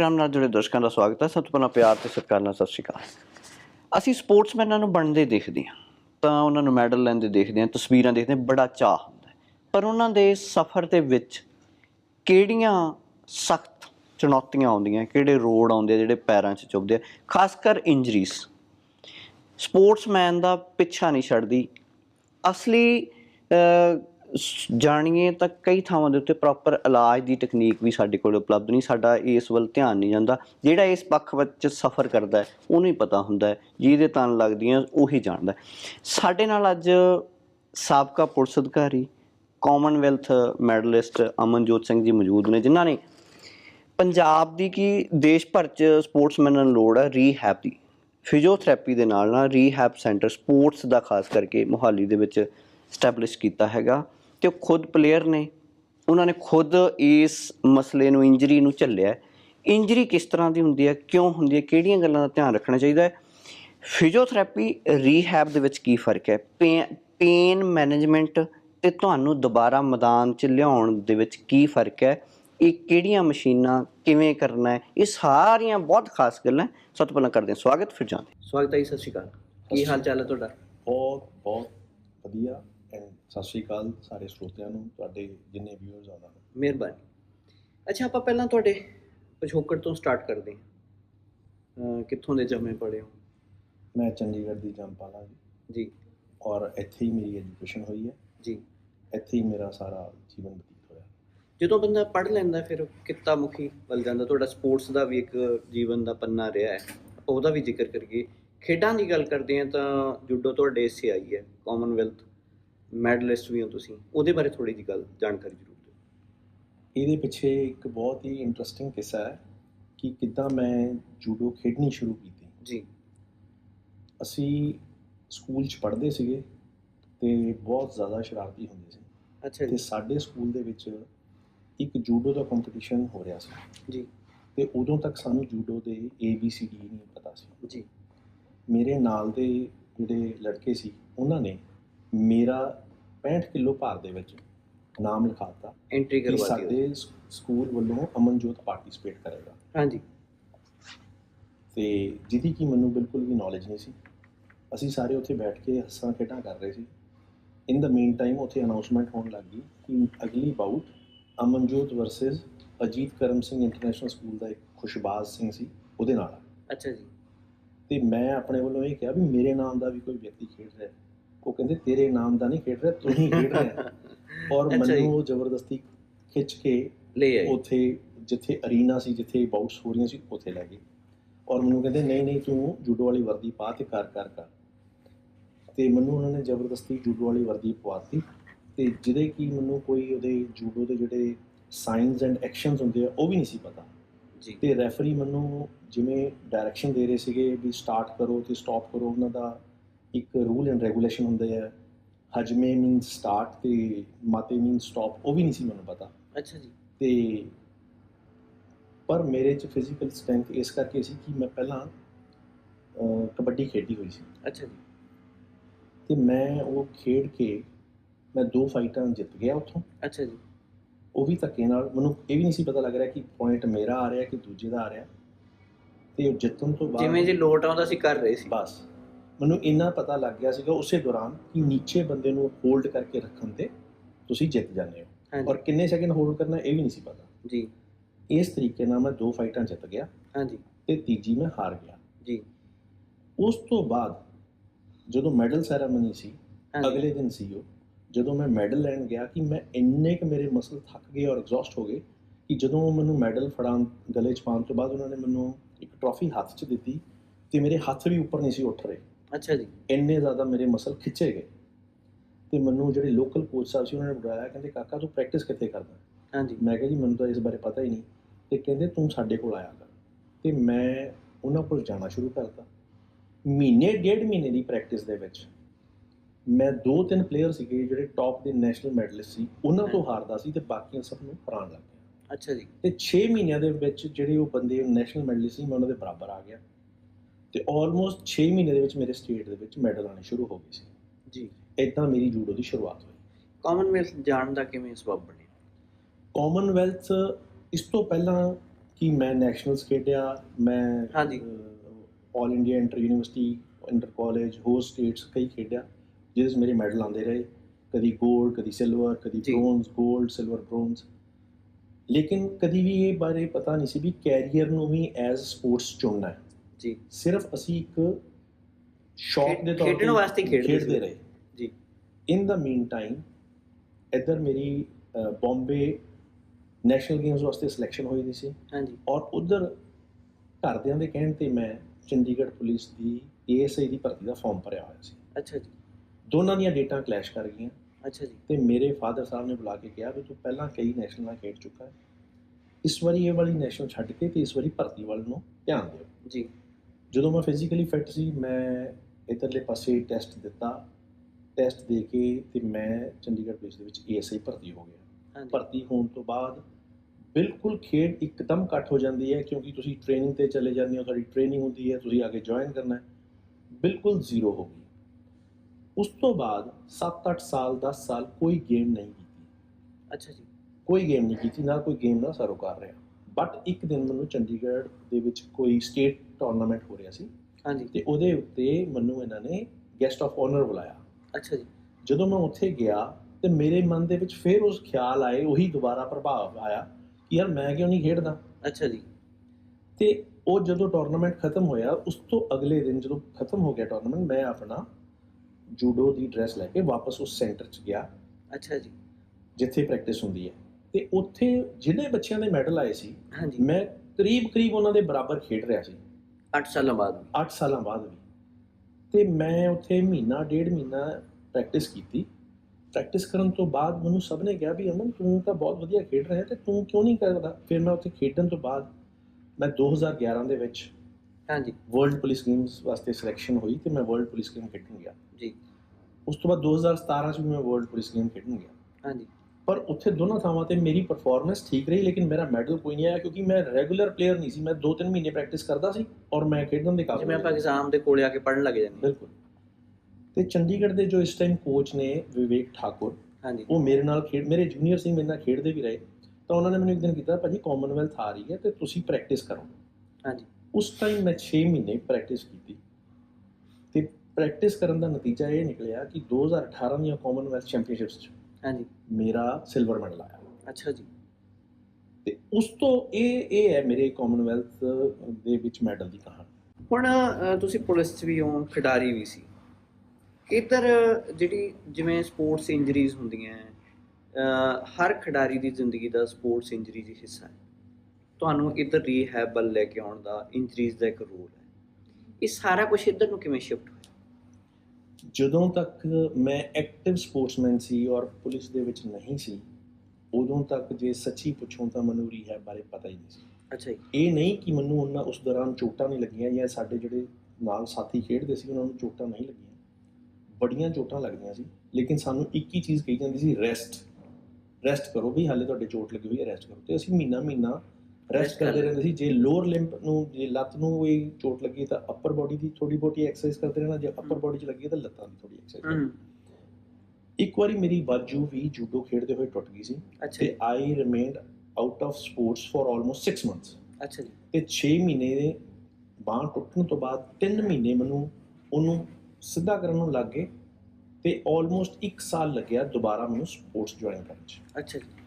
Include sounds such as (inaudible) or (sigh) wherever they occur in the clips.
Programme ਨਾਲ ਜੁੜੇ ਦਰਸ਼ਕਾਂ ਦਾ ਸਵਾਗਤ ਹੈ। ਸਭ ਤੋਂ ਪਹਿਲਾਂ ਪਿਆਰ ਤੇ ਸਤਿਕਾਰ ਨਾਲ ਸਤਿ ਸ਼੍ਰੀ ਅਕਾਲ। ਅਸੀਂ ਸਪੋਰਟਸਮੈਨਾਂ ਨੂੰ ਬਣਦੇ ਦੇਖਦੇ ਹਾਂ, ਤਾਂ ਉਹਨਾਂ ਨੂੰ ਮੈਡਲ ਲੈਂਦੇ ਦੇਖਦੇ ਹਾਂ, ਤਸਵੀਰਾਂ ਦੇਖਦੇ ਹਾਂ, ਬੜਾ ਚਾਹ ਹੁੰਦਾ ਪਰ ਉਹਨਾਂ ਦੇ ਸਫ਼ਰ ਦੇ ਵਿੱਚ ਕਿਹੜੀਆਂ ਸਖਤ ਚੁਣੌਤੀਆਂ ਆਉਂਦੀਆਂ, ਕਿਹੜੇ ਰੋਡ ਆਉਂਦੇ ਆ, ਜਿਹੜੇ ਪੈਰਾਂ 'ਚ ਚੁੱਭਦੇ ਆ, ਖਾਸ ਕਰ ਇੰਜਰੀਜ਼। ਸਪੋਰਟਸਮੈਨ ਦਾ ਪਿੱਛਾ ਨਹੀਂ ਛੱਡਦੀ। ਅਸਲੀ ਜਾਣੀਏ ਤਾਂ ਕਈ ਥਾਵਾਂ ਦੇ ਉੱਤੇ ਪ੍ਰੋਪਰ ਇਲਾਜ ਦੀ ਟੈਕਨੀਕ ਵੀ ਸਾਡੇ ਕੋਲ ਉਪਲਬਧ ਨਹੀਂ, ਸਾਡਾ ਇਸ ਵੱਲ ਧਿਆਨ ਨਹੀਂ ਜਾਂਦਾ। ਜਿਹੜਾ ਇਸ ਪੱਖ ਵਿੱਚ ਸਫ਼ਰ ਕਰਦਾ ਉਹਨੂੰ ਹੀ ਪਤਾ ਹੁੰਦਾ ਜਿਹਦੇ ਤਨ ਲੱਗਦੀਆਂ ਉਹੀ ਜਾਣਦਾ ਸਾਡੇ ਨਾਲ ਅੱਜ ਸਾਬਕਾ ਪੁਲਿਸ ਅਧਿਕਾਰੀ ਕਾਮਨਵੈਲਥ ਮੈਡਲਿਸਟ ਅਮਨਜੋਤ ਸਿੰਘ ਜੀ ਮੌਜੂਦ ਨੇ, ਜਿਨ੍ਹਾਂ ਨੇ ਪੰਜਾਬ ਦੀ ਕੀ ਦੇਸ਼ ਭਰ ਚ ਸਪੋਰਟਸਮੈਨ ਨੂੰ ਲੋੜ ਹੈ ਰੀਹੈਬ ਦੀ। ਫਿਜ਼ੀਓਥੈਰੇਪੀ ਦੇ ਨਾਲ ਨਾਲ ਰੀਹੈਬ ਸੈਂਟਰ ਸਪੋਰਟਸ ਦਾ ਖਾਸ ਕਰਕੇ ਮੁਹਾਲੀ ਦੇ ਵਿੱਚ ਸਟੈਬਲਿਸ਼ ਕੀਤਾ ਹੈਗਾ। ਤੇ ਉਹ ਖੁਦ ਪਲੇਅਰ ਨੇ। ਉਹਨਾਂ ਨੇ ਖੁਦ ਇਸ ਮਸਲੇ ਨੂੰ ਇੰਜਰੀ ਨੂੰ ਝੱਲਿਆ। ਇੰਜਰੀ ਕਿਸ ਤਰ੍ਹਾਂ ਦੀ ਹੁੰਦੀ ਹੈ ਕਿਉਂ ਹੁੰਦੀ ਹੈ ਕਿਹੜੀਆਂ ਗੱਲਾਂ ਦਾ ਧਿਆਨ ਰੱਖਣਾ ਚਾਹੀਦਾ ਹੈ? ਫਿਜ਼ੀਓਥੈਰੇਪੀ ਰੀਹੈਬ ਦੇ ਵਿੱਚ ਕੀ ਫ਼ਰਕ ਹੈ? ਪੇਨ ਮੈਨੇਜਮੈਂਟ ਤੇ ਤੁਹਾਨੂੰ ਦੁਬਾਰਾ ਮੈਦਾਨ 'ਚ ਲਿਆਉਣ ਦੇ ਵਿੱਚ ਕੀ ਫ਼ਰਕ ਹੈ? ਇਹ ਕਿਹੜੀਆਂ ਮਸ਼ੀਨਾਂ ਕਿਵੇਂ ਕਰਨਾ ਹੈ? ਇਹ ਸਾਰੀਆਂ ਬਹੁਤ ਖਾਸ ਗੱਲਾਂ। ਸਭ ਤੋਂ ਪਹਿਲਾਂ ਕਰਦੇ ਹਾਂ ਸਵਾਗਤ ਫਿਰ ਜਾਂਦੇ। ਸਵਾਗਤ ਹੈ ਸਤਿ ਸ਼੍ਰੀ ਅਕਾਲ। ਕੀ ਹਾਲ ਚਾਲ ਹੈ ਤੁਹਾਡਾ? ਬਹੁਤ ਬਹੁਤ ਵਧੀਆ। ਸਤਿ ਸ਼੍ਰੀ ਅਕਾਲ ਸਾਰੇ ਸਰੋਤਿਆਂ ਨੂੰ ਤੁਹਾਡੇ ਜਿੰਨੇ ਵਿਊਅਰਸ ਆਉਂਦਾ ਮਿਹਰਬਾਨੀ। ਅੱਛਾ ਆਪਾਂ ਪਹਿਲਾਂ ਤੁਹਾਡੇ ਪਿਛੋਕੜ ਤੋਂ ਸਟਾਰਟ ਕਰਦੇ ਹਾਂ। ਕਿੱਥੋਂ ਦੇ ਜੰਮੇ ਪੜੇ ਹੋ? ਮੈਂ ਚੰਡੀਗੜ੍ਹ ਦੀ ਜੰਪਾਲਾ ਜੀ। ਜੀ। ਔਰ ਇੱਥੇ ਹੀ ਮੇਰੀ ਐਜੂਕੇਸ਼ਨ ਹੋਈ ਹੈ। ਜੀ। ਇੱਥੇ ਹੀ ਮੇਰਾ ਸਾਰਾ ਜੀਵਨ ਬਤੀਤ ਹੋਇਆ। ਜਦੋਂ ਬੰਦਾ ਪੜ੍ਹ ਲੈਂਦਾ ਫਿਰ ਕਿੱਤਾ ਮੁਖੀ ਬਣ ਜਾਂਦਾ। ਤੁਹਾਡਾ ਸਪੋਰਟਸ ਦਾ ਵੀ ਇੱਕ ਜੀਵਨ ਦਾ ਪੰਨਾ ਰਿਹਾ ਹੈ। ਉਹਦਾ ਵੀ ਜ਼ਿਕਰ ਕਰੀਏ। ਖੇਡਾਂ ਦੀ ਗੱਲ ਕਰਦੇ ਹਾਂ ਤਾਂ ਜੁਡੋ ਤੁਹਾਡੇ ਹਿੱਸੇ ਆਈ ਹੈ। ਕਾਮਨਵੈਲਥ ਮੈਡਲਿਸਟ ਵੀ ਹੋ ਤੁਸੀਂ ਉਹਦੇ ਬਾਰੇ ਥੋੜੀ ਜਿਹੀ ਗੱਲ ਜਾਣਕਾਰੀ ਜ਼ਰੂਰ ਦਿਓ। ਇਹਦੇ ਪਿੱਛੇ ਇੱਕ ਬਹੁਤ ਹੀ ਇੰਟਰਸਟਿੰਗ ਕਿੱਸਾ ਹੈ ਕਿ ਕਿੱਦਾਂ ਮੈਂ ਜੂਡੋ ਖੇਡਣੀ ਸ਼ੁਰੂ ਕੀਤੀ। ਜੀ। ਅਸੀਂ ਸਕੂਲ 'ਚ ਪੜ੍ਹਦੇ ਸੀਗੇ ਤੇ ਬਹੁਤ ਜ਼ਿਆਦਾ ਸ਼ਰਾਰਤੀ ਹੁੰਦੇ ਸੀ। ਅੱਛਾ ਤੇ ਜੀ ਸਾਡੇ ਸਕੂਲ ਦੇ ਵਿੱਚ ਇੱਕ ਜੂਡੋ ਦਾ ਕੰਪੀਟੀਸ਼ਨ ਹੋ ਰਿਹਾ ਸੀ। ਜੀ। ਤੇ ਉਦੋਂ ਤੱਕ ਸਾਨੂੰ ਜੂਡੋ ਦੇ ਏ ਬੀ ਸੀ ਡੀ ਨਹੀਂ ਪਤਾ ਸੀ। ਜੀ। ਮੇਰੇ ਨਾਲ ਦੇ ਜਿਹੜੇ ਲੜਕੇ ਸੀ ਉਹਨਾਂ ਨੇ ਮੇਰਾ 65 ਕਿਲੋ ਭਾਰ ਦੇ ਵਿੱਚ ਨਾਮ ਲਿਖਾਤਾ ਐਂਟਰੀ ਕਰਵਾ ਦਿਓ। ਸਾਡੇ ਸਕੂਲ ਵੱਲੋਂ ਅਮਨਜੋਤ ਪਾਰਟਿਸਿਪੇਟ ਕਰੇਗਾ। ਹਾਂਜੀ। ਤੇ ਜਿਹਦੀ ਕੀ ਮੈਨੂੰ ਬਿਲਕੁਲ ਵੀ ਨੌਲੇਜ ਨਹੀਂ ਸੀ। ਅਸੀਂ ਸਾਰੇ ਉੱਥੇ ਬੈਠ ਕੇ ਹੱਸਾਂ ਖੇਡਾਂ ਕਰ ਰਹੇ ਸੀ। ਇਨ ਦਾ ਮੀਨ ਟਾਈਮ ਉੱਥੇ ਅਨਾਉਂਸਮੈਂਟ ਹੋਣ ਲੱਗੀ ਕਿ ਅਗਲੀ bout Amanjot versus Ajit Karam Singh international school ਦਾ ਇੱਕ ਖੁਸ਼ਬਾਜ਼ ਸਿੰਘ ਸੀ ਉਹਦੇ ਨਾਲ। ਅੱਛਾ ਜੀ। ਤੇ ਮੈਂ ਆਪਣੇ ਵੱਲੋਂ ਇਹ ਕਿਹਾ ਵੀ ਮੇਰੇ ਨਾਮ ਦਾ ਵੀ ਕੋਈ ਵਿਅਕਤੀ ਖੇਡ ਰਿਹਾ। ਹੈ। ਉਹ ਕਹਿੰਦੇ ਤੇਰੇ ਨਾਮ ਦਾ ਨਹੀਂ ਖੇਡ ਰਿਹਾ ਤੂੰ ਹੀ ਖੇਡ ਰਿਹਾ। (laughs) ਔਰ। ਮੈਨੂੰ ਉਹ ਜ਼ਬਰਦਸਤੀ ਖਿੱਚ ਕੇ ਲੈ ਆਏ। ਉੱਥੇ ਜਿੱਥੇ ਅਰੀਨਾ ਸੀ ਜਿੱਥੇ ਬਾਊਟਸ ਹੋ ਰਹੀਆਂ ਸੀ ਉੱਥੇ ਲੈ ਗਏ। ਔਰ ਮੈਨੂੰ ਕਹਿੰਦੇ ਨਹੀਂ ਨਹੀਂ ਤੂੰ ਜੂਡੋ ਵਾਲੀ ਵਰਦੀ ਪਾ ਤੇ ਕਰ ਕਰ ਕਰ। ਤੇ ਮੈਨੂੰ ਉਹਨਾਂ ਨੇ ਜ਼ਬਰਦਸਤੀ ਜੂਡੋ ਵਾਲੀ ਵਰਦੀ ਪਵਾਤੀ ਤੇ ਜਿਹਦੇ ਕੀ ਮੈਨੂੰ ਕੋਈ ਉਹਦੇ ਜੂਡੋ ਦੇ ਜਿਹੜੇ ਸਾਈਨਸ ਐਂਡ ਐਕਸ਼ਨਸ ਹੁੰਦੇ ਆ ਉਹ ਵੀ ਨਹੀਂ ਸੀ ਪਤਾ। ਜੀ। ਤੇ ਰੈਫਰੀ ਮੈਨੂੰ ਜਿਵੇਂ ਡਾਇਰੈਕਸ਼ਨ ਦੇ ਰਹੇ ਸੀਗੇ ਵੀ ਸਟਾਰਟ ਕਰੋ ਤੇ ਸਟਾਪ ਕਰੋ ਉਹਨਾਂ ਦਾ ਇੱਕ ਰੂਲ ਐਂਡ ਰੈਗੂਲੇਸ਼ਨ ਹੁੰਦੇ ਆ। ਹਜਮੇ ਮੀਨ ਸਟਾਰਟ ਤੇ ਮਾਤੇ ਮੀਨ ਸਟਾਪ ਉਹ ਵੀ ਨਹੀਂ ਸੀ ਮੈਨੂੰ ਪਤਾ। ਅੱਛਾ ਜੀ। ਤੇ ਪਰ ਮੇਰੇ ਚ ਫਿਜ਼ੀਕਲ ਸਟਰੈਂਥ ਇਸ ਕਰਕੇ ਸੀ ਕਿ ਮੈਂ ਪਹਿਲਾਂ ਕਬੱਡੀ ਖੇਡੀ ਹੋਈ ਸੀ। ਅੱਛਾ ਜੀ। ਤੇ ਮੈਂ ਉਹ ਖੇਡ ਕੇ ਮੈਂ ਦੋ ਫਾਈਟਾਂ ਜਿੱਤ ਗਿਆ ਉੱਥੋਂ। ਅੱਛਾ ਜੀ। ਉਹ ਵੀ ਧੱਕੇ ਨਾਲ ਮੈਨੂੰ ਇਹ ਵੀ ਨਹੀਂ ਸੀ ਪਤਾ ਲੱਗ ਰਿਹਾ ਕਿ ਪੁਆਇੰਟ ਮੇਰਾ ਆ ਰਿਹਾ ਕਿ ਦੂਜੇ ਦਾ ਆ ਰਿਹਾ। ਤੇ ਉਹ ਜਿੱਤਣ ਤੋਂ ਬਾਅਦ ਜਿਵੇਂ ਜੇ ਲੋਟ ਆਉਂਦਾ ਸੀ ਕਰ ਰਹੇ ਸੀ। ਬਸ। ਮੈਨੂੰ ਇੰਨਾ ਪਤਾ ਲੱਗ ਗਿਆ ਸੀਗਾ ਉਸੇ ਦੌਰਾਨ ਕਿ ਨੀਚੇ ਬੰਦੇ ਨੂੰ ਹੋਲਡ ਕਰਕੇ ਰੱਖਣ ਤੇ ਤੁਸੀਂ ਜਿੱਤ ਜਾਂਦੇ ਹੋ। ਔਰ ਕਿੰਨੇ ਸੈਕਿੰਡ ਹੋਲਡ ਕਰਨਾ ਇਹ ਵੀ ਨਹੀਂ ਸੀ ਪਤਾ। ਜੀ। ਇਸ ਤਰੀਕੇ ਨਾਲ ਮੈਂ ਦੋ ਫਾਈਟਾਂ ਜਿੱਤ ਗਿਆ ਹਾਂਜੀ। ਤੇ ਤੀਜੀ ਮੈਂ ਹਾਰ ਗਿਆ। ਜੀ। ਉਸ ਤੋਂ ਬਾਅਦ ਜਦੋਂ ਮੈਡਲ ਸੈਰਾਮਨੀ ਸੀ। ਅਗਲੇ ਦਿਨ ਸੀ ਉਹ ਜਦੋਂ ਮੈਂ ਮੈਡਲ ਲੈਣ ਗਿਆ ਕਿ ਮੈਂ ਇੰਨੇ ਕੁ ਮੇਰੇ ਮਸਲ ਥੱਕ ਗਏ ਔਰ ਐਗਜ਼ੌਸਟ ਹੋ ਗਏ ਕਿ ਜਦੋਂ ਉਹ ਮੈਨੂੰ ਮੈਡਲ ਫੜਾਉਣ ਗਲੇ 'ਚ ਪਾਉਣ ਤੋਂ ਬਾਅਦ ਉਹਨਾਂ ਨੇ ਮੈਨੂੰ ਇੱਕ ਟਰੋਫੀ ਹੱਥ 'ਚ ਦਿੱਤੀ ਤੇ ਮੇਰੇ ਹੱਥ ਵੀ ਉੱਪਰ ਨਹੀਂ ਸੀ ਉੱਠ ਰਹੇ। ਅੱਛਾ ਜੀ। ਇੰਨੇ ਜ਼ਿਆਦਾ ਮੇਰੇ ਮਸਲ ਖਿੱਚੇ ਗਏ। ਤੇ ਮੈਨੂੰ ਜਿਹੜੇ ਲੋਕਲ ਕੋਚ ਸਾਹਿਬ ਸੀ ਉਹਨਾਂ ਨੇ ਬੁਲਾਇਆ ਕਹਿੰਦੇ ਕਾਕਾ ਤੂੰ ਪ੍ਰੈਕਟਿਸ ਕਿੱਥੇ ਕਰਦਾ? ਹਾਂਜੀ। ਮੈਂ ਕਿਹਾ ਜੀ ਮੈਨੂੰ ਤਾਂ ਇਸ ਬਾਰੇ ਪਤਾ ਹੀ ਨਹੀਂ। ਤੇ ਕਹਿੰਦੇ ਤੂੰ ਸਾਡੇ ਕੋਲ ਆਇਆ ਕਰ। ਤੇ ਮੈਂ ਉਹਨਾਂ ਕੋਲ ਜਾਣਾ ਸ਼ੁਰੂ ਕਰਤਾ। ਮਹੀਨੇ ਡੇਢ ਮਹੀਨੇ ਦੀ ਪ੍ਰੈਕਟਿਸ ਦੇ ਵਿੱਚ ਮੈਂ ਦੋ ਤਿੰਨ ਪਲੇਅਰ ਸੀਗੇ ਜਿਹੜੇ ਟੌਪ ਦੇ ਨੈਸ਼ਨਲ ਮੈਡਲਿਸਟ ਸੀ ਉਹਨਾਂ ਤੋਂ ਹਾਰਦਾ ਸੀ ਤੇ ਬਾਕੀਆਂ ਸਭ ਨੂੰ ਹਰਾਉਣ ਲੱਗ ਗਿਆ। ਅੱਛਾ ਜੀ। ਤੇ 6 ਮਹੀਨਿਆਂ ਦੇ ਵਿੱਚ ਜਿਹੜੇ ਉਹ ਬੰਦੇ ਨੈਸ਼ਨਲ ਮੈਡਲਿਸਟ ਸੀ ਮੈਂ ਉਹਨਾਂ ਦੇ ਬਰਾਬਰ ਆ ਗਿਆ। ਤੇ ਆਲਮੋਸਟ 6 ਮਹੀਨੇ ਦੇ ਵਿੱਚ ਮੇਰੇ ਸਟੇਟ ਦੇ ਵਿੱਚ ਮੈਡਲ ਆਣੇ ਸ਼ੁਰੂ ਹੋ ਗਏ ਸੀ। ਜੀ। ਇਦਾਂ ਮੇਰੀ ਜੂਡੋ ਦੀ ਸ਼ੁਰੂਆਤ ਹੋਈ। ਕਾਮਨਵੈਲਥ ਜਾਣ ਦਾ ਕਿਵੇਂ ਸਬਬ ਬਣਿਆ? ਕਾਮਨਵੈਲਥ ਇਸ ਤੋਂ ਪਹਿਲਾਂ ਕਿ ਮੈਂ ਨੈਸ਼ਨਲਸ ਖੇਡਿਆ ਮੈਂ ਹਾਂਜੀ। All India inter university inter college ਹੋਰ ਸਟੇਟਸ ਕਈ ਖੇਡਿਆ 'ਚ ਮੇਰੇ ਮੈਡਲ ਆਉਂਦੇ ਰਹੇ। ਕਦੀ 골ਡ ਕਦੀ ਸਿਲਵਰ ਕਦੀ। ਬ੍ਰੋਂਜ਼ 골ਡ ਸਿਲਵਰ ਬ੍ਰੋਂਜ਼ ਲੇਕਿਨ ਕਦੀ ਵੀ ਇਹ ਬਾਰੇ ਪਤਾ ਨਹੀਂ ਸੀ ਵੀ ਕੈਰੀਅਰ ਨੂੰ ਵੀ ਐਜ਼ ਸਪੋਰਟਸ ਚੁਣਨਾ ਹੈ। ਜੀ। ਸਿਰਫ ਅਸੀਂ ਇੱਕ ਸ਼ੌਕ ਦੇ ਤੌਰ ਤੇ ਖੇਡਣ ਵਾਸਤੇ ਖੇਡਦੇ ਰਹੇ। ਜੀ। ਇਨ ਦਾ ਮੀਨ ਟਾਈਮ ਇੱਧਰ ਮੇਰੀ ਬੰਬੇ ਨੈਸ਼ਨਲ ਗੇਮਸ ਵਾਸਤੇ ਸਿਲੈਕਸ਼ਨ ਹੋਈ ਦੀ ਸੀ। ਹਾਂਜੀ। ਔਰ ਉਧਰ ਘਰਦਿਆਂ ਦੇ ਕਹਿਣ ਤੇ ਮੈਂ ਚੰਡੀਗੜ੍ਹ ਪੁਲਿਸ ਦੀ ਏਐਸਆਈ ਦੀ ਭਰਤੀ ਦਾ ਫਾਰਮ ਭਰਿਆ ਹੋਇਆ ਸੀ। ਅੱਛਾ ਜੀ। ਦੋਨਾਂ ਦੀਆਂ ਡੇਟਾਂ ਕਲੈਸ਼ ਕਰ ਗਈਆਂ। ਅੱਛਾ ਜੀ। ਤੇ ਮੇਰੇ ਫਾਦਰ ਸਾਹਿਬ ਨੇ ਬੁਲਾ ਕੇ ਕਿਹਾ ਵੀ ਤੂੰ ਪਹਿਲਾਂ ਕਈ ਨੈਸ਼ਨਲਾਂ ਖੇਡ ਚੁੱਕਾ ਹੈ। ਇਸ ਵਾਰੀ ਇਹ ਵਾਲੀ ਨੈਸ਼ਨਲ ਛੱਡ ਕੇ ਤੇ ਇਸ ਵਾਰੀ ਭਰਤੀ ਵੱਲ ਨੂੰ ਧਿਆਨ ਦਿਓ। ਜੀ। ਜਦੋਂ ਮੈਂ ਫਿਜ਼ੀਕਲੀ ਫਿੱਟ ਸੀ ਮੈਂ ਇਧਰਲੇ ਪਾਸੇ ਟੈਸਟ ਦਿੱਤਾ। ਟੈਸਟ ਦੇ ਕੇ ਤੇ ਮੈਂ ਚੰਡੀਗੜ੍ਹ ਪੁਲਿਸ ਦੇ ਵਿੱਚ ਏਐਸਆਈ ਭਰਤੀ ਹੋ ਗਿਆ। ਭਰਤੀ ਹੋਣ ਤੋਂ ਬਾਅਦ ਬਿਲਕੁਲ ਖੇਡ ਇੱਕਦਮ ਕੱਟ ਹੋ ਜਾਂਦੀ ਹੈ ਕਿਉਂਕਿ ਤੁਸੀਂ ਟ੍ਰੇਨਿੰਗ ਤੇ ਚਲੇ ਜਾਂਦੇ ਹੋ ਤੁਹਾਡੀ ਟ੍ਰੇਨਿੰਗ ਹੁੰਦੀ ਹੈ ਤੁਸੀਂ ਅੱਗੇ ਜੁਆਇਨ ਕਰਨਾ ਹੈ। ਬਿਲਕੁਲ ਜ਼ੀਰੋ ਹੋ ਗਈ। ਉਸ ਤੋਂ ਬਾਅਦ 7-8 ਸਾਲ 10 ਸਾਲ ਕੋਈ ਗੇਮ ਨਹੀਂ ਕੀਤੀ। ਅੱਛਾ ਜੀ। ਕੋਈ ਗੇਮ ਨਹੀਂ ਕੀਤੀ ਨਾ ਕੋਈ ਗੇਮ ਨਾ ਸਰੋ ਕਰ ਰਿਹਾ। ਬਟ ਇੱਕ ਦਿਨ ਮੈਨੂੰ ਚੰਡੀਗੜ੍ਹ ਦੇ ਵਿੱਚ ਕੋਈ ਸਟੇਟ ਟੂਰਨਾਮੈਂਟ ਹੋ ਰਿਹਾ ਸੀ। ਹਾਂਜੀ। ਤੇ ਉਹਦੇ ਉੱਤੇ ਮੈਨੂੰ ਇਹਨਾਂ ਨੇ ਗੈਸਟ ਆਫ ਆਨਰ ਬੁਲਾਇਆ। ਅੱਛਾ ਜੀ। ਜਦੋਂ ਮੈਂ ਉੱਥੇ ਗਿਆ ਤੇ ਮੇਰੇ ਮਨ ਦੇ ਵਿੱਚ ਫਿਰ ਉਸ ਖਿਆਲ ਆਏ ਉਹੀ ਦੁਬਾਰਾ ਪ੍ਰਭਾਵ ਆਇਆ ਕਿ ਯਾਰ ਮੈਂ ਕਿਉਂ ਨਹੀਂ ਖੇਡਦਾ? ਅੱਛਾ ਜੀ। ਤੇ ਉਹ ਜਦੋਂ ਟੂਰਨਾਮੈਂਟ ਖਤਮ ਹੋਇਆ ਉਸ ਤੋਂ ਅਗਲੇ ਦਿਨ ਜਦੋਂ ਖਤਮ ਹੋ ਗਿਆ ਟੂਰਨਾਮੈਂਟ ਮੈਂ ਆਪਣਾ ਜੂਡੋ ਦੀ ਡਰੈਸ ਲੈ ਕੇ ਵਾਪਸ ਉਸ ਸੈਂਟਰ 'ਚ ਗਿਆ। ਅੱਛਾ ਜੀ। ਜਿੱਥੇ ਪ੍ਰੈਕਟਿਸ ਹੁੰਦੀ ਹੈ। ਤੇ ਉੱਥੇ ਜਿਹੜੇ ਬੱਚਿਆਂ ਦੇ ਮੈਡਲ ਆਏ ਸੀ ਹਾਂਜੀ। ਮੈਂ ਕਰੀਬ ਕਰੀਬ ਉਹਨਾਂ ਦੇ ਬਰਾਬਰ ਖੇਡ ਰਿਹਾ ਸੀ। 8 ਸਾਲਾਂ ਬਾਅਦ ਵੀ। 8 ਸਾਲਾਂ ਬਾਅਦ ਵੀ। ਤੇ ਮੈਂ ਉੱਥੇ ਮਹੀਨਾ ਡੇਢ ਮਹੀਨਾ ਪ੍ਰੈਕਟਿਸ ਕੀਤੀ। ਪ੍ਰੈਕਟਿਸ ਕਰਨ ਤੋਂ ਬਾਅਦ ਮੈਨੂੰ ਸਭ ਨੇ ਕਿਹਾ ਵੀ ਅਮਨ ਤੂੰ ਤਾਂ ਬਹੁਤ ਵਧੀਆ ਖੇਡ ਰਿਹਾ ਤੇ ਤੂੰ ਕਿਉਂ ਨਹੀਂ ਕਰਦਾ? ਫਿਰ ਮੈਂ ਉੱਥੇ ਖੇਡਣ ਤੋਂ ਬਾਅਦ ਮੈਂ 2011 ਦੇ ਵਿੱਚ ਹਾਂਜੀ। ਵਰਲਡ ਪੁਲਿਸ ਗੇਮਸ ਵਾਸਤੇ ਸਿਲੈਕਸ਼ਨ ਹੋਈ ਤੇ ਮੈਂ ਵਰਲਡ ਪੁਲਿਸ ਗੇਮ ਖੇਡਣ ਗਿਆ। ਜੀ। ਉਸ ਤੋਂ ਬਾਅਦ 2017 ਚ ਵੀ ਮੈਂ ਵਰਲਡ ਪੁਲਿਸ ਗੇਮ ਖੇਡਣ ਗਿਆ। ਹਾਂਜੀ। ਪਰ ਉੱਥੇ ਦੋਨਾਂ ਥਾਵਾਂ ਤੇ ਮੇਰੀ ਪਰਫਾਰਮੈਂਸ ਠੀਕ ਰਹੀ ਲੇਕਿਨ ਮੇਰਾ ਮੈਡਲ ਕੋਈ ਨਹੀਂ ਆਇਆ ਕਿਉਂਕਿ ਮੈਂ ਰੈਗੂਲਰ ਪਲੇਅਰ ਨਹੀਂ ਸੀ। ਮੈਂ 2-3 ਮਹੀਨੇ ਪ੍ਰੈਕਟਿਸ ਕਰਦਾ ਸੀ ਔਰ ਮੈਂ ਖੇਡਣ ਦੇ ਕਾਬਿਲ ਜਿਵੇਂ ਆਪਾਂ। ਐਗਜ਼ਾਮ ਦੇ ਕੋਲੇ ਆ ਕੇ ਪੜਨ ਲੱਗ ਜਾਂਦੇ। ਬਿਲਕੁਲ। ਤੇ ਚੰਡੀਗੜ੍ਹ ਦੇ ਜੋ ਇਸ ਟਾਈਮ ਕੋਚ ਨੇ ਵਿਵੇਕ ਠਾਕੁਰ ਹਾਂਜੀ। ਉਹ ਮੇਰੇ ਨਾਲ ਖੇਡ ਮੇਰੇ ਜੂਨੀਅਰ ਸੀ ਮੇਰੇ ਨਾਲ ਖੇਡਦੇ ਵੀ ਰਹੇ। ਤਾਂ ਉਹਨਾਂ ਨੇ ਮੈਨੂੰ ਇੱਕ ਦਿਨ ਕੀਤਾ ਭਾਜੀ ਕਾਮਨਵੈਲਥ ਆ ਰਹੀ ਹੈ ਤੇ ਤੁਸੀਂ ਪ੍ਰੈਕਟਿਸ ਕਰੋ। ਹਾਂਜੀ। ਉਸ ਟਾਈਮ ਮੈਂ 6 ਮਹੀਨੇ ਪ੍ਰੈਕਟਿਸ ਕੀਤੀ। ਤੇ ਪ੍ਰੈਕਟਿਸ ਕਰਨ ਦਾ ਨਤੀਜਾ ਇਹ ਨਿਕਲਿਆ ਕਿ 2018 ਦੀਆਂ ਕਾਮਨਵੈਲਥ ਚੈਂਪੀਅਨਸ਼ਿਪਸ 'ਚ ਹਾਂਜੀ। ਮੇਰਾ ਸਿਲਵਰ ਮੈਡਲ ਆਇਆ ਅੱਛਾ ਜੀ। ਤੇ ਉਸ ਤੋਂ ਇਹ ਇਹ ਹੈ ਮੇਰੇ ਕਾਮਨਵੈਲਥ ਦੇ ਵਿੱਚ ਮੈਡਲ ਦੀ ਕਹਾਣੀ। ਹੁਣ ਤੁਸੀਂ ਪੁਲਿਸ 'ਚ ਵੀ ਹੋ ਖਿਡਾਰੀ ਵੀ ਸੀ। ਇੱਧਰ ਜਿਹੜੀ ਜਿਵੇਂ ਸਪੋਰਟਸ ਇੰਜਰੀਜ਼ ਹੁੰਦੀਆਂ ਹਰ ਖਿਡਾਰੀ ਦੀ ਜ਼ਿੰਦਗੀ ਦਾ ਸਪੋਰਟਸ ਇੰਜਰੀ ਦੀ ਹਿੱਸਾ ਹੈ। ਤੁਹਾਨੂੰ ਇੱਧਰ ਰੀਹੈਬ ਵੱਲ ਲੈ ਕੇ ਆਉਣ ਦਾ ਇੰਜਰੀਜ਼ ਦਾ ਇੱਕ ਰੋਲ ਹੈ। ਇਹ ਸਾਰਾ ਕੁਝ ਇੱਧਰ ਨੂੰ ਕਿਵੇਂ ਸ਼ਿਫਟ ਹੋਇਆ? ਜਦੋਂ ਤੱਕ ਮੈਂ ਐਕਟਿਵ ਸਪੋਰਟਸਮੈਨ ਸੀ ਔਰ ਪੁਲਿਸ ਦੇ ਵਿੱਚ ਨਹੀਂ ਸੀ ਉਦੋਂ ਤੱਕ ਜੇ ਸੱਚੀ ਪੁੱਛੋ ਤਾਂ ਮੈਨੂੰ ਰੀਹੈਬ ਬਾਰੇ ਪਤਾ ਹੀ ਨਹੀਂ ਸੀ। ਅੱਛਾ ਜੀ। ਇਹ ਨਹੀਂ ਕਿ ਮੈਨੂੰ ਉਹਨਾਂ ਉਸ ਦੌਰਾਨ ਚੋਟਾਂ ਨਹੀਂ ਲੱਗੀਆਂ ਜਾਂ ਸਾਡੇ ਜਿਹੜੇ ਨਾਲ ਸਾਥੀ ਖੇਡਦੇ ਸੀ ਉਹਨਾਂ ਨੂੰ ਚੋਟਾਂ ਨਹੀਂ ਲੱਗੀਆਂ। ਬੜੀਆਂ ਚੋਟਾਂ ਲੱਗਦੀਆਂ ਸੀ ਲੇਕਿਨ ਸਾਨੂੰ ਇੱਕ ਹੀ ਚੀਜ਼ ਕਹੀ ਜਾਂਦੀ ਸੀ ਰੈਸਟ ਰੈਸਟ ਕਰੋ ਵੀ ਹਾਲੇ ਤੁਹਾਡੇ ਚੋਟ ਲੱਗੀ ਹੋਈ ਹੈ ਰੈਸਟ ਕਰੋ। ਤੇ ਅਸੀਂ ਮਹੀਨਾ ਮਹੀਨਾ ਰੈਸਟ ਕਰਦੇ ਰਹਿੰਦੇ ਸੀ। ਜੇ ਲੋਅਰ ਲਿੰਬ ਨੂੰ ਜੇ ਲੱਤ ਨੂੰ ਕੋਈ ਚੋਟ ਲੱਗੀ ਤਾਂ ਅਪਰ ਬਾਡੀ ਦੀ ਥੋੜੀ ਬਹੁਤੀ ਐਕਸਰਸਾਈਜ਼ ਕਰਦੇ ਰਹਿਣਾ। ਜੇ ਅਪਰ ਬਾਡੀ 'ਚ ਲੱਗੀ ਤਾਂ ਲੱਤਾਂ ਦੀ ਥੋੜੀ ਐਕਸਰਸਾਈਜ਼ ਇੱਕ ਵਾਰੀ ਮੇਰੀ ਬਾਜੂ ਵੀ ਜੂਡੋ ਖੇਡਦੇ ਹੋਏ ਟੁੱਟ ਗਈ ਸੀ ਤੇ I remained out of sports for almost 6 months ਅੱਛਾ ਜੀ। ਤੇ 6 ਮਹੀਨੇ ਦੇ ਬਾਂਹ ਟੁੱਟਣ ਤੋਂ ਬਾਅਦ 3 ਮਹੀਨੇ ਮੈਨੂੰ ਉਹਨੂੰ ਸਿੱਧਾ ਕਰਨ ਨੂੰ ਲੱਗ ਗਏ ਤੇ ਆਲਮੋਸਟ 1 ਸਾਲ ਲੱਗਿਆ ਦੁਬਾਰਾ ਮੈਨੂੰ ਸਪੋਰਟਸ ਜੁਆਇਨ ਕਰਨ 'ਚ। ਅੱਛਾ ਜੀ।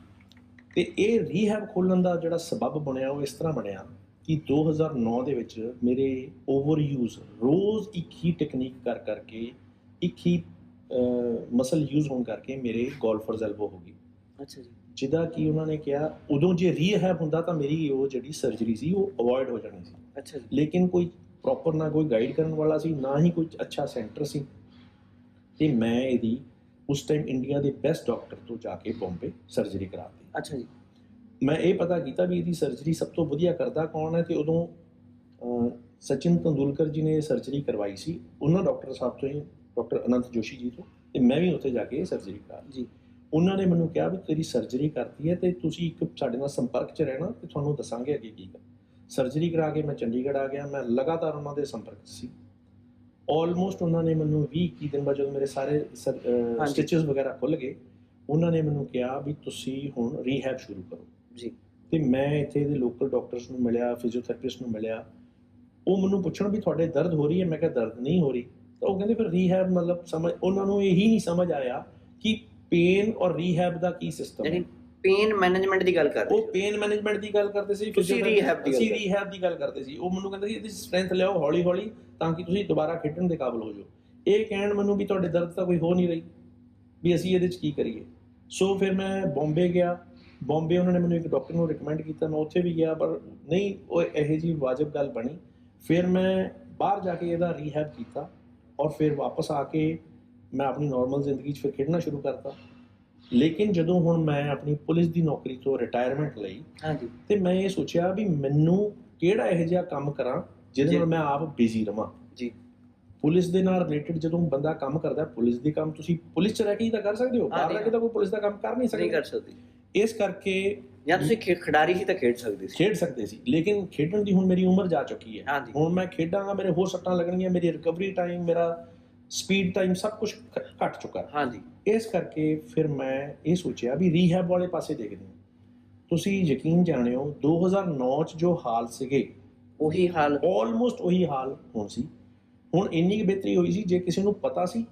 ਤੇ ਇਹ ਰੀਹੈਬ ਖੋਲਣ ਦਾ ਜਿਹੜਾ ਸਬਬ ਬਣਿਆ ਉਹ ਇਸ ਤਰ੍ਹਾਂ ਬਣਿਆ ਕਿ 2009 ਦੇ ਵਿੱਚ ਮੇਰੇ ਓਵਰ ਯੂਜ਼ ਰੋਜ਼ ਇੱਕ ਹੀ ਟੈਕਨੀਕ ਕਰ ਕਰਕੇ ਇੱਕ ਹੀ ਮਸਲ ਯੂਜ਼ ਹੋਣ ਕਰਕੇ ਮੇਰੇ ਗੋਲਫਰਜ਼ ਐਲਬੋ ਹੋ ਗਈ। ਅੱਛਾ ਜੀ। ਜਿਹਦਾ ਕਿ ਉਹਨਾਂ ਨੇ ਕਿਹਾ ਉਦੋਂ ਜੇ ਰੀਹੈਬ ਹੁੰਦਾ ਤਾਂ ਮੇਰੀ ਉਹ ਜਿਹੜੀ ਸਰਜਰੀ ਸੀ ਉਹ ਅਵੋਇਡ ਹੋ ਜਾਣੀ ਸੀ। ਅੱਛਾ ਜੀ। ਲੇਕਿਨ ਕੋਈ ਪ੍ਰੋਪਰ ਨਾ ਕੋਈ ਗਾਈਡ ਕਰਨ ਵਾਲਾ ਸੀ ਨਾ ਹੀ ਕੋਈ ਅੱਛਾ ਸੈਂਟਰ ਸੀ। ਤੇ ਮੈਂ ਇਹਦੀ ਉਸ ਟਾਈਮ ਇੰਡੀਆ ਦੇ ਬੈਸਟ ਡਾਕਟਰ ਤੋਂ ਜਾ ਕੇ ਬੰਬੇ ਸਰਜਰੀ ਕਰਾਤੀ। ਅੱਛਾ ਜੀ। ਮੈਂ ਇਹ ਪਤਾ ਕੀਤਾ ਵੀ ਇਹਦੀ ਸਰਜਰੀ ਸਭ ਤੋਂ ਵਧੀਆ ਕਰਦਾ ਕੌਣ ਹੈ ਤੇ ਉਦੋਂ ਸਚਿਨ ਤੰਦੂਲਕਰ ਜੀ ਨੇ ਸਰਜਰੀ ਕਰਵਾਈ ਸੀ। ਉਹਨਾਂ ਡਾਕਟਰ ਸਾਹਿਬ ਤੋਂ ਹੀ ਡਾਕਟਰ ਅਨੰਤ ਜੋਸ਼ੀ ਜੀ ਤੋਂ ਤੇ ਮੈਂ ਵੀ ਉੱਥੇ ਜਾ ਕੇ ਸਰਜਰੀ ਕਰਾ। ਜੀ। ਉਹਨਾਂ ਨੇ ਮੈਨੂੰ ਕਿਹਾ ਵੀ ਤੇਰੀ ਸਰਜਰੀ ਕਰਤੀ ਹੈ ਤੇ ਤੁਸੀਂ ਇੱਕ ਸਾਡੇ ਨਾਲ ਸੰਪਰਕ 'ਚ ਰਹਿਣਾ ਤੇ ਤੁਹਾਨੂੰ ਦੱਸਾਂਗੇ ਅੱਗੇ ਕੀ ਕਰ ਸਰਜਰੀ ਕਰਾ ਕੇ ਮੈਂ ਚੰਡੀਗੜ੍ਹ ਆ ਗਿਆ ਮੈਂ ਲਗਾਤਾਰ ਉਹਨਾਂ ਦੇ ਸੰਪਰਕ 'ਚ ਸੀ। ਆਲਮੋਸਟ ਉਹਨਾਂ ਨੇ ਮੈਨੂੰ 20 21 ਦਿਨ ਬਾਅਦ ਜਦੋਂ ਮੇਰੇ ਸਾਰੇ। ਸਟਿਚਸ ਵਗੈਰਾ ਖੁੱਲ ਗਏ ਉਹਨਾਂ ਨੇ ਮੈਨੂੰ ਕਿਹਾ ਵੀ ਤੁਸੀਂ ਹੁਣ ਰੀਹੈਬ ਸ਼ੁਰੂ ਕਰੋ। ਜੀ। ਤੇ ਮੈਂ ਇੱਥੇ ਦੇ ਲੋਕਲ ਡਾਕਟਰਸ ਨੂੰ ਮਿਲਿਆ ਫਿਜ਼ੀਓਥੈਰੇਪਿਸਟ ਨੂੰ ਮਿਲਿਆ। ਉਹ ਮੈਨੂੰ ਪੁੱਛਣ ਵੀ ਤੁਹਾਡੇ ਦਰਦ ਹੋ ਰਹੀ ਹੈ? ਮੈਂ ਕਿਹਾ ਦਰਦ ਨਹੀਂ ਹੋ ਰਹੀ। ਤਾਂ ਉਹ ਕਹਿੰਦੇ ਫਿਰ ਰੀਹੈਬ ਮਤਲਬ ਸਮਝ ਉਹਨਾਂ ਨੂੰ ਇਹੀ ਨਹੀਂ ਸਮਝ ਆਇਆ ਕਿ ਪੇਨ ਔਰ ਰੀਹੈਬ ਦਾ ਕੀ ਸਿਸਟਮ ਹੈ। ਪੇਨ ਮੈਨੇਜਮੈਂਟ ਦੀ ਗੱਲ ਕਰ ਰਹੇ ਉਹ। ਪੇਨ ਮੈਨੇਜਮੈਂਟ ਦੀ ਗੱਲ ਕਰਦੇ ਸੀ ਤੁਸੀਂ rehab ਦੀ ਅਸੀਂ ਕਰਦੇ। ਰੀਹੈਬ ਦੀ ਗੱਲ ਕਰਦੇ ਸੀ। ਉਹ ਮੈਨੂੰ ਕਹਿੰਦੇ ਸੀ ਇਹਦੀ ਸਟਰੈਂਥ ਲਿਆਓ ਹੌਲੀ ਹੌਲੀ ਤਾਂ ਕਿ ਤੁਸੀਂ ਦੁਬਾਰਾ ਖੇਡਣ ਦੇ ਕਾਬਿਲ ਹੋ ਜਾਓ। ਇਹ ਕਹਿਣ ਮੈਨੂੰ ਵੀ ਤੁਹਾਡੇ ਦਰਦ ਤਾਂ ਕੋਈ ਹੋ ਨਹੀਂ ਰਹੀ ਵੀ ਅਸੀਂ ਇਹਦੇ 'ਚ ਕੀ ਕਰੀਏ। ਸੋ ਫਿਰ ਮੈਂ ਬੰਬੇ ਗਿਆ। ਬੰਬੇ ਉਹਨਾਂ ਨੇ ਮੈਨੂੰ ਇੱਕ ਡਾਕਟਰ ਨੂੰ ਰეკਮੈਂਡ ਕੀਤਾ ਮੈਂ ਉੱਥੇ ਵੀ ਗਿਆ ਪਰ ਨਹੀਂ ਉਹ ਇਹੋ ਜੀ ਵਾਜਬ ਗੱਲ ਬਣੀ। ਫਿਰ ਮੈਂ ਬਾਹਰ ਜਾ ਕੇ ਇਹਦਾ ਰੀਹੈਬ ਕੀਤਾ ਔਰ ਫਿਰ ਵਾਪਸ ਆ ਕੇ ਮੈਂ ਆਪਣੀ ਨਾਰਮਲ ਜ਼ਿੰਦਗੀ 'ਚ ਫਿਰ ਖੇਡਣਾ ਸ਼ੁਰੂ ਕਰਤਾ। ਲੇਕਿਨ ਜਦੋਂ ਹੁਣ ਮੈਂ ਆਪਣੀ ਪੁਲਿਸ ਦੀ ਨੌਕਰੀ ਤੋਂ ਰਿਟਾਇਰਮੈਂਟ ਲਈ ਹਾਂਜੀ। ਤੇ ਮੈਂ ਇਹ ਸੋਚਿਆ ਵੀ ਮੈਨੂੰ ਕਿਹੜਾ ਇਹੋ ਜਿਹਾ ਕੰਮ ਕਰਾਂ ਜਿਹਦੇ। ਨਾਲ ਮੈਂ ਆਪ ਬਿਜ਼ੀ ਰਵਾਂ। ਜੀ। ਪੁਲਿਸ ਦੇ ਨਾਲ ਰਿਲੇਟਡ ਜਦੋਂ ਬੰਦਾ ਕੰਮ ਕਰਦਾ ਪੁਲਿਸ ਦੇ ਕੰਮ ਤੁਸੀਂ ਪੁਲਿਸ 'ਚ ਰਹਿ ਕੇ ਹੀ ਤਾਂ ਕਰ ਸਕਦੇ ਹੋ ਬਾਹਰ ਨਹੀਂ। ਰਹਿ ਕੇ ਤਾਂ ਕੋਈ ਪੁਲਿਸ ਦਾ ਕੰਮ ਕਰ ਨਹੀਂ ਨਹੀਂ ਸਕਦਾ। ਕਰ ਸਕਦੀ। ਇਸ ਕਰਕੇ ਜਾਂ ਤੁਸੀਂ ਖਿਡਾਰੀ ਹੀ ਤਾਂ ਖੇਡ ਸਕਦੇ ਸੀ। ਖੇਡ ਸਕਦੇ ਸੀ ਲੇਕਿਨ ਖੇਡਣ ਦੀ ਹੁਣ ਮੇਰੀ ਉਮਰ ਜਾ ਚੁੱਕੀ ਹੈ। ਹੁਣ ਮੈਂ ਖੇਡਾਂਗਾ ਮੇਰੇ ਹੋਰ ਸੱਟਾਂ ਲੱਗਣਗੀਆਂ ਮੇਰੀ ਰਿਕਵਰੀ ਟਾਈਮ ਮੇਰਾ ਸਪੀਡ ਟਾਈਮ ਸਭ ਕੁਝ ਘਟ ਚੁੱਕਾ ਹਾਂਜੀ। ਇਸ ਕਰਕੇ ਫਿਰ ਮੈਂ ਇਹ ਸੋਚਿਆ ਵੀ ਰੀਹੈਬ ਵਾਲੇ ਪਾਸੇ ਦੇਖਦੇ ਹਾਂ। ਤੁਸੀਂ ਯਕੀਨ ਜਾਣਿਓ 2009 ਚ ਜੋ ਹਾਲ ਸੀਗੇ ਉਹੀ ਹਾਲ। ਆਲਮੋਸਟ ਉਹੀ ਹਾਲ ਹੁਣ ਸੀ। ਹੁਣ ਇੰਨੀ ਕੁ ਬਿਹਤਰੀ ਹੋਈ ਸੀ ਜੇ ਕਿਸੇ ਨੂੰ ਪਤਾ ਸੀ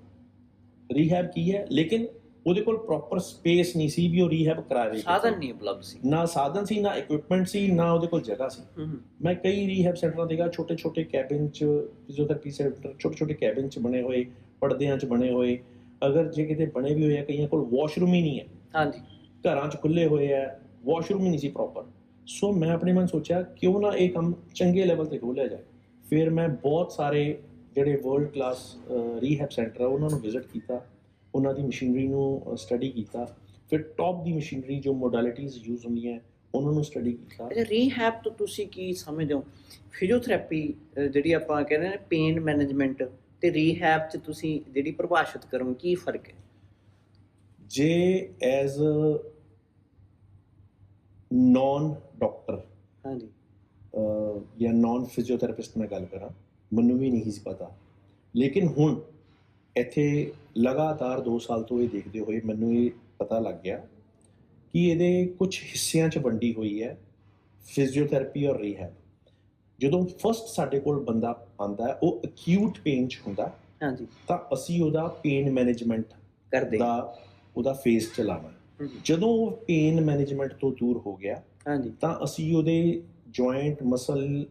ਰੀਹੈਬ ਕੀ ਹੈ ਲੇਕਿਨ ਉਹਦੇ ਕੋਲ ਪ੍ਰੋਪਰ ਸਪੇਸ ਨਹੀਂ ਸੀ ਵੀ ਉਹ ਰੀਹੈਬ ਕਰਾਵੇ ਸਾਧਨ ਨਹੀਂ ਉਪਲਬਧ ਸੀ। ਨਾ ਸਾਧਨ ਸੀ ਨਾ ਇਕਵਿਪਮੈਂਟ ਸੀ ਨਾ ਉਹਦੇ ਕੋਲ ਜਗ੍ਹਾ ਸੀ। ਮੈਂ ਕਈ ਰੀਹੈਬ ਸੈਂਟਰਾਂ ਗਿਆ ਛੋਟੇ ਛੋਟੇ ਕੈਬਿਨ ਚ ਫਿਜ਼ੀਓਥੈਰੇਪੀ ਸੈਂਟਰ ਛੋਟੇ ਛੋਟੇ ਕੈਬਿਨ ਚ ਬਣੇ ਹੋਏ ਪਰਦਿਆਂ ਚ ਬਣੇ ਹੋਏ। ਅਗਰ ਜੇ ਕਿਤੇ ਬਣੇ ਵੀ ਹੋਏ ਆ ਕਈਆਂ ਕੋਲ ਵਾਸ਼ਰੂਮ ਹੀ ਨਹੀਂ ਹੈ। ਹਾਂਜੀ। ਘਰਾਂ ਚ ਖੁੱਲੇ ਹੋਏ ਆ ਵਾਸ਼ਰੂਮ ਹੀ ਨਹੀਂ ਸੀ ਪ੍ਰੋਪਰ ਸੋ ਮੈਂ ਆਪਣੇ ਮਨ ਸੋਚਿਆ ਕਿਉਂ ਨਾ ਇਹ ਕੰਮ ਚੰਗੇ ਲੈਵਲ ਤੇ ਖੋਲ੍ਹਿਆ ਜਾਏ। ਫਿਰ ਮੈਂ ਬਹੁਤ ਸਾਰੇ ਜਿਹੜੇ ਵਰਲਡ ਕਲਾਸ ਰੀਹੈਬ ਸੈਂਟਰ ਆ ਉਹਨਾਂ ਨੂੰ ਵਿਜ਼ਿਟ ਕੀਤਾ। ਉਹਨਾਂ ਦੀ ਮਸ਼ੀਨਰੀ ਨੂੰ ਸਟੱਡੀ ਕੀਤਾ। ਫਿਰ ਟੌਪ ਦੀ ਮਸ਼ੀਨਰੀ ਜੋ ਮੋਡੈਲਿਟੀਜ਼ ਯੂਜ਼ ਹੁੰਦੀਆਂ ਉਹਨਾਂ ਨੂੰ ਸਟੱਡੀ ਕੀਤਾ। ਅੱਛਾ ਰੀਹੈਬ ਤੋਂ ਤੁਸੀਂ ਕੀ ਸਮਝਦੇ ਹੋ? ਫਿਜ਼ੀਓਥੈਰੇਪੀ ਜਿਹੜੀ ਆਪਾਂ ਕਹਿੰਦੇ ਨੇ ਪੇਨ ਮੈਨੇਜਮੈਂਟ ਤੇ ਰੀਹੈਬ 'ਚ ਤੁਸੀਂ ਜਿਹੜੀ ਪਰਿਭਾਸ਼ਿਤ ਕਰੋ ਕੀ ਫ਼ਰਕ ਹੈ? ਜੇ ਐਜ਼ ਨੌਨ ਡਾਕਟਰ ਹਾਂਜੀ। ਜਾਂ ਨੌਨ ਫਿਜ਼ੀਓਥੈਰੇਪਿਸਟ ਮੈਂ ਗੱਲ ਕਰਾਂ ਮੈਨੂੰ ਵੀ ਨਹੀਂ ਸੀ ਪਤਾ। ਲੇਕਿਨ ਹੁਣ ਇੱਥੇ ਲਗਾਤਾਰ 2 ਸਾਲ ਤੋਂ ਇਹ ਦੇਖਦੇ ਹੋਏ ਮੈਨੂੰ ਇਹ ਪਤਾ ਲੱਗ ਗਿਆ ਕਿ ਇਹਦੇ ਕੁਝ ਹਿੱਸਿਆਂ 'ਚ ਵੰਡੀ ਹੋਈ ਹੈ ਫਿਜ਼ੀਓਥੈਰੇਪੀ ਔਰ ਰੀਹੈਬ ਜਦੋਂ ਫਸਟ ਸਾਡੇ ਕੋਲ ਬੰਦਾ ਆਂਦਾ ਹੈ ਉਹ ਅਕਿਊਟ ਪੇਨ 'ਚ ਹੁੰਦਾ ਹਾਂਜੀ। ਤਾਂ ਅਸੀਂ ਉਹਦਾ ਪੇਨ ਮੈਨੇਜਮੈਂਟ ਕਰਦੇ। ਦਾ ਉਹਦਾ ਫੇਸ ਹੂੰ, ਜਦੋਂ ਉਹ ਪੇਨ ਮੈਨੇਜਮੈਂਟ ਤੋਂ ਦੂਰ ਹੋ ਗਿਆ ਹਾਂਜੀ। ਤਾਂ ਅਸੀਂ ਉਹਦੇ ਜੁਆਇੰਟ ਮਸਲ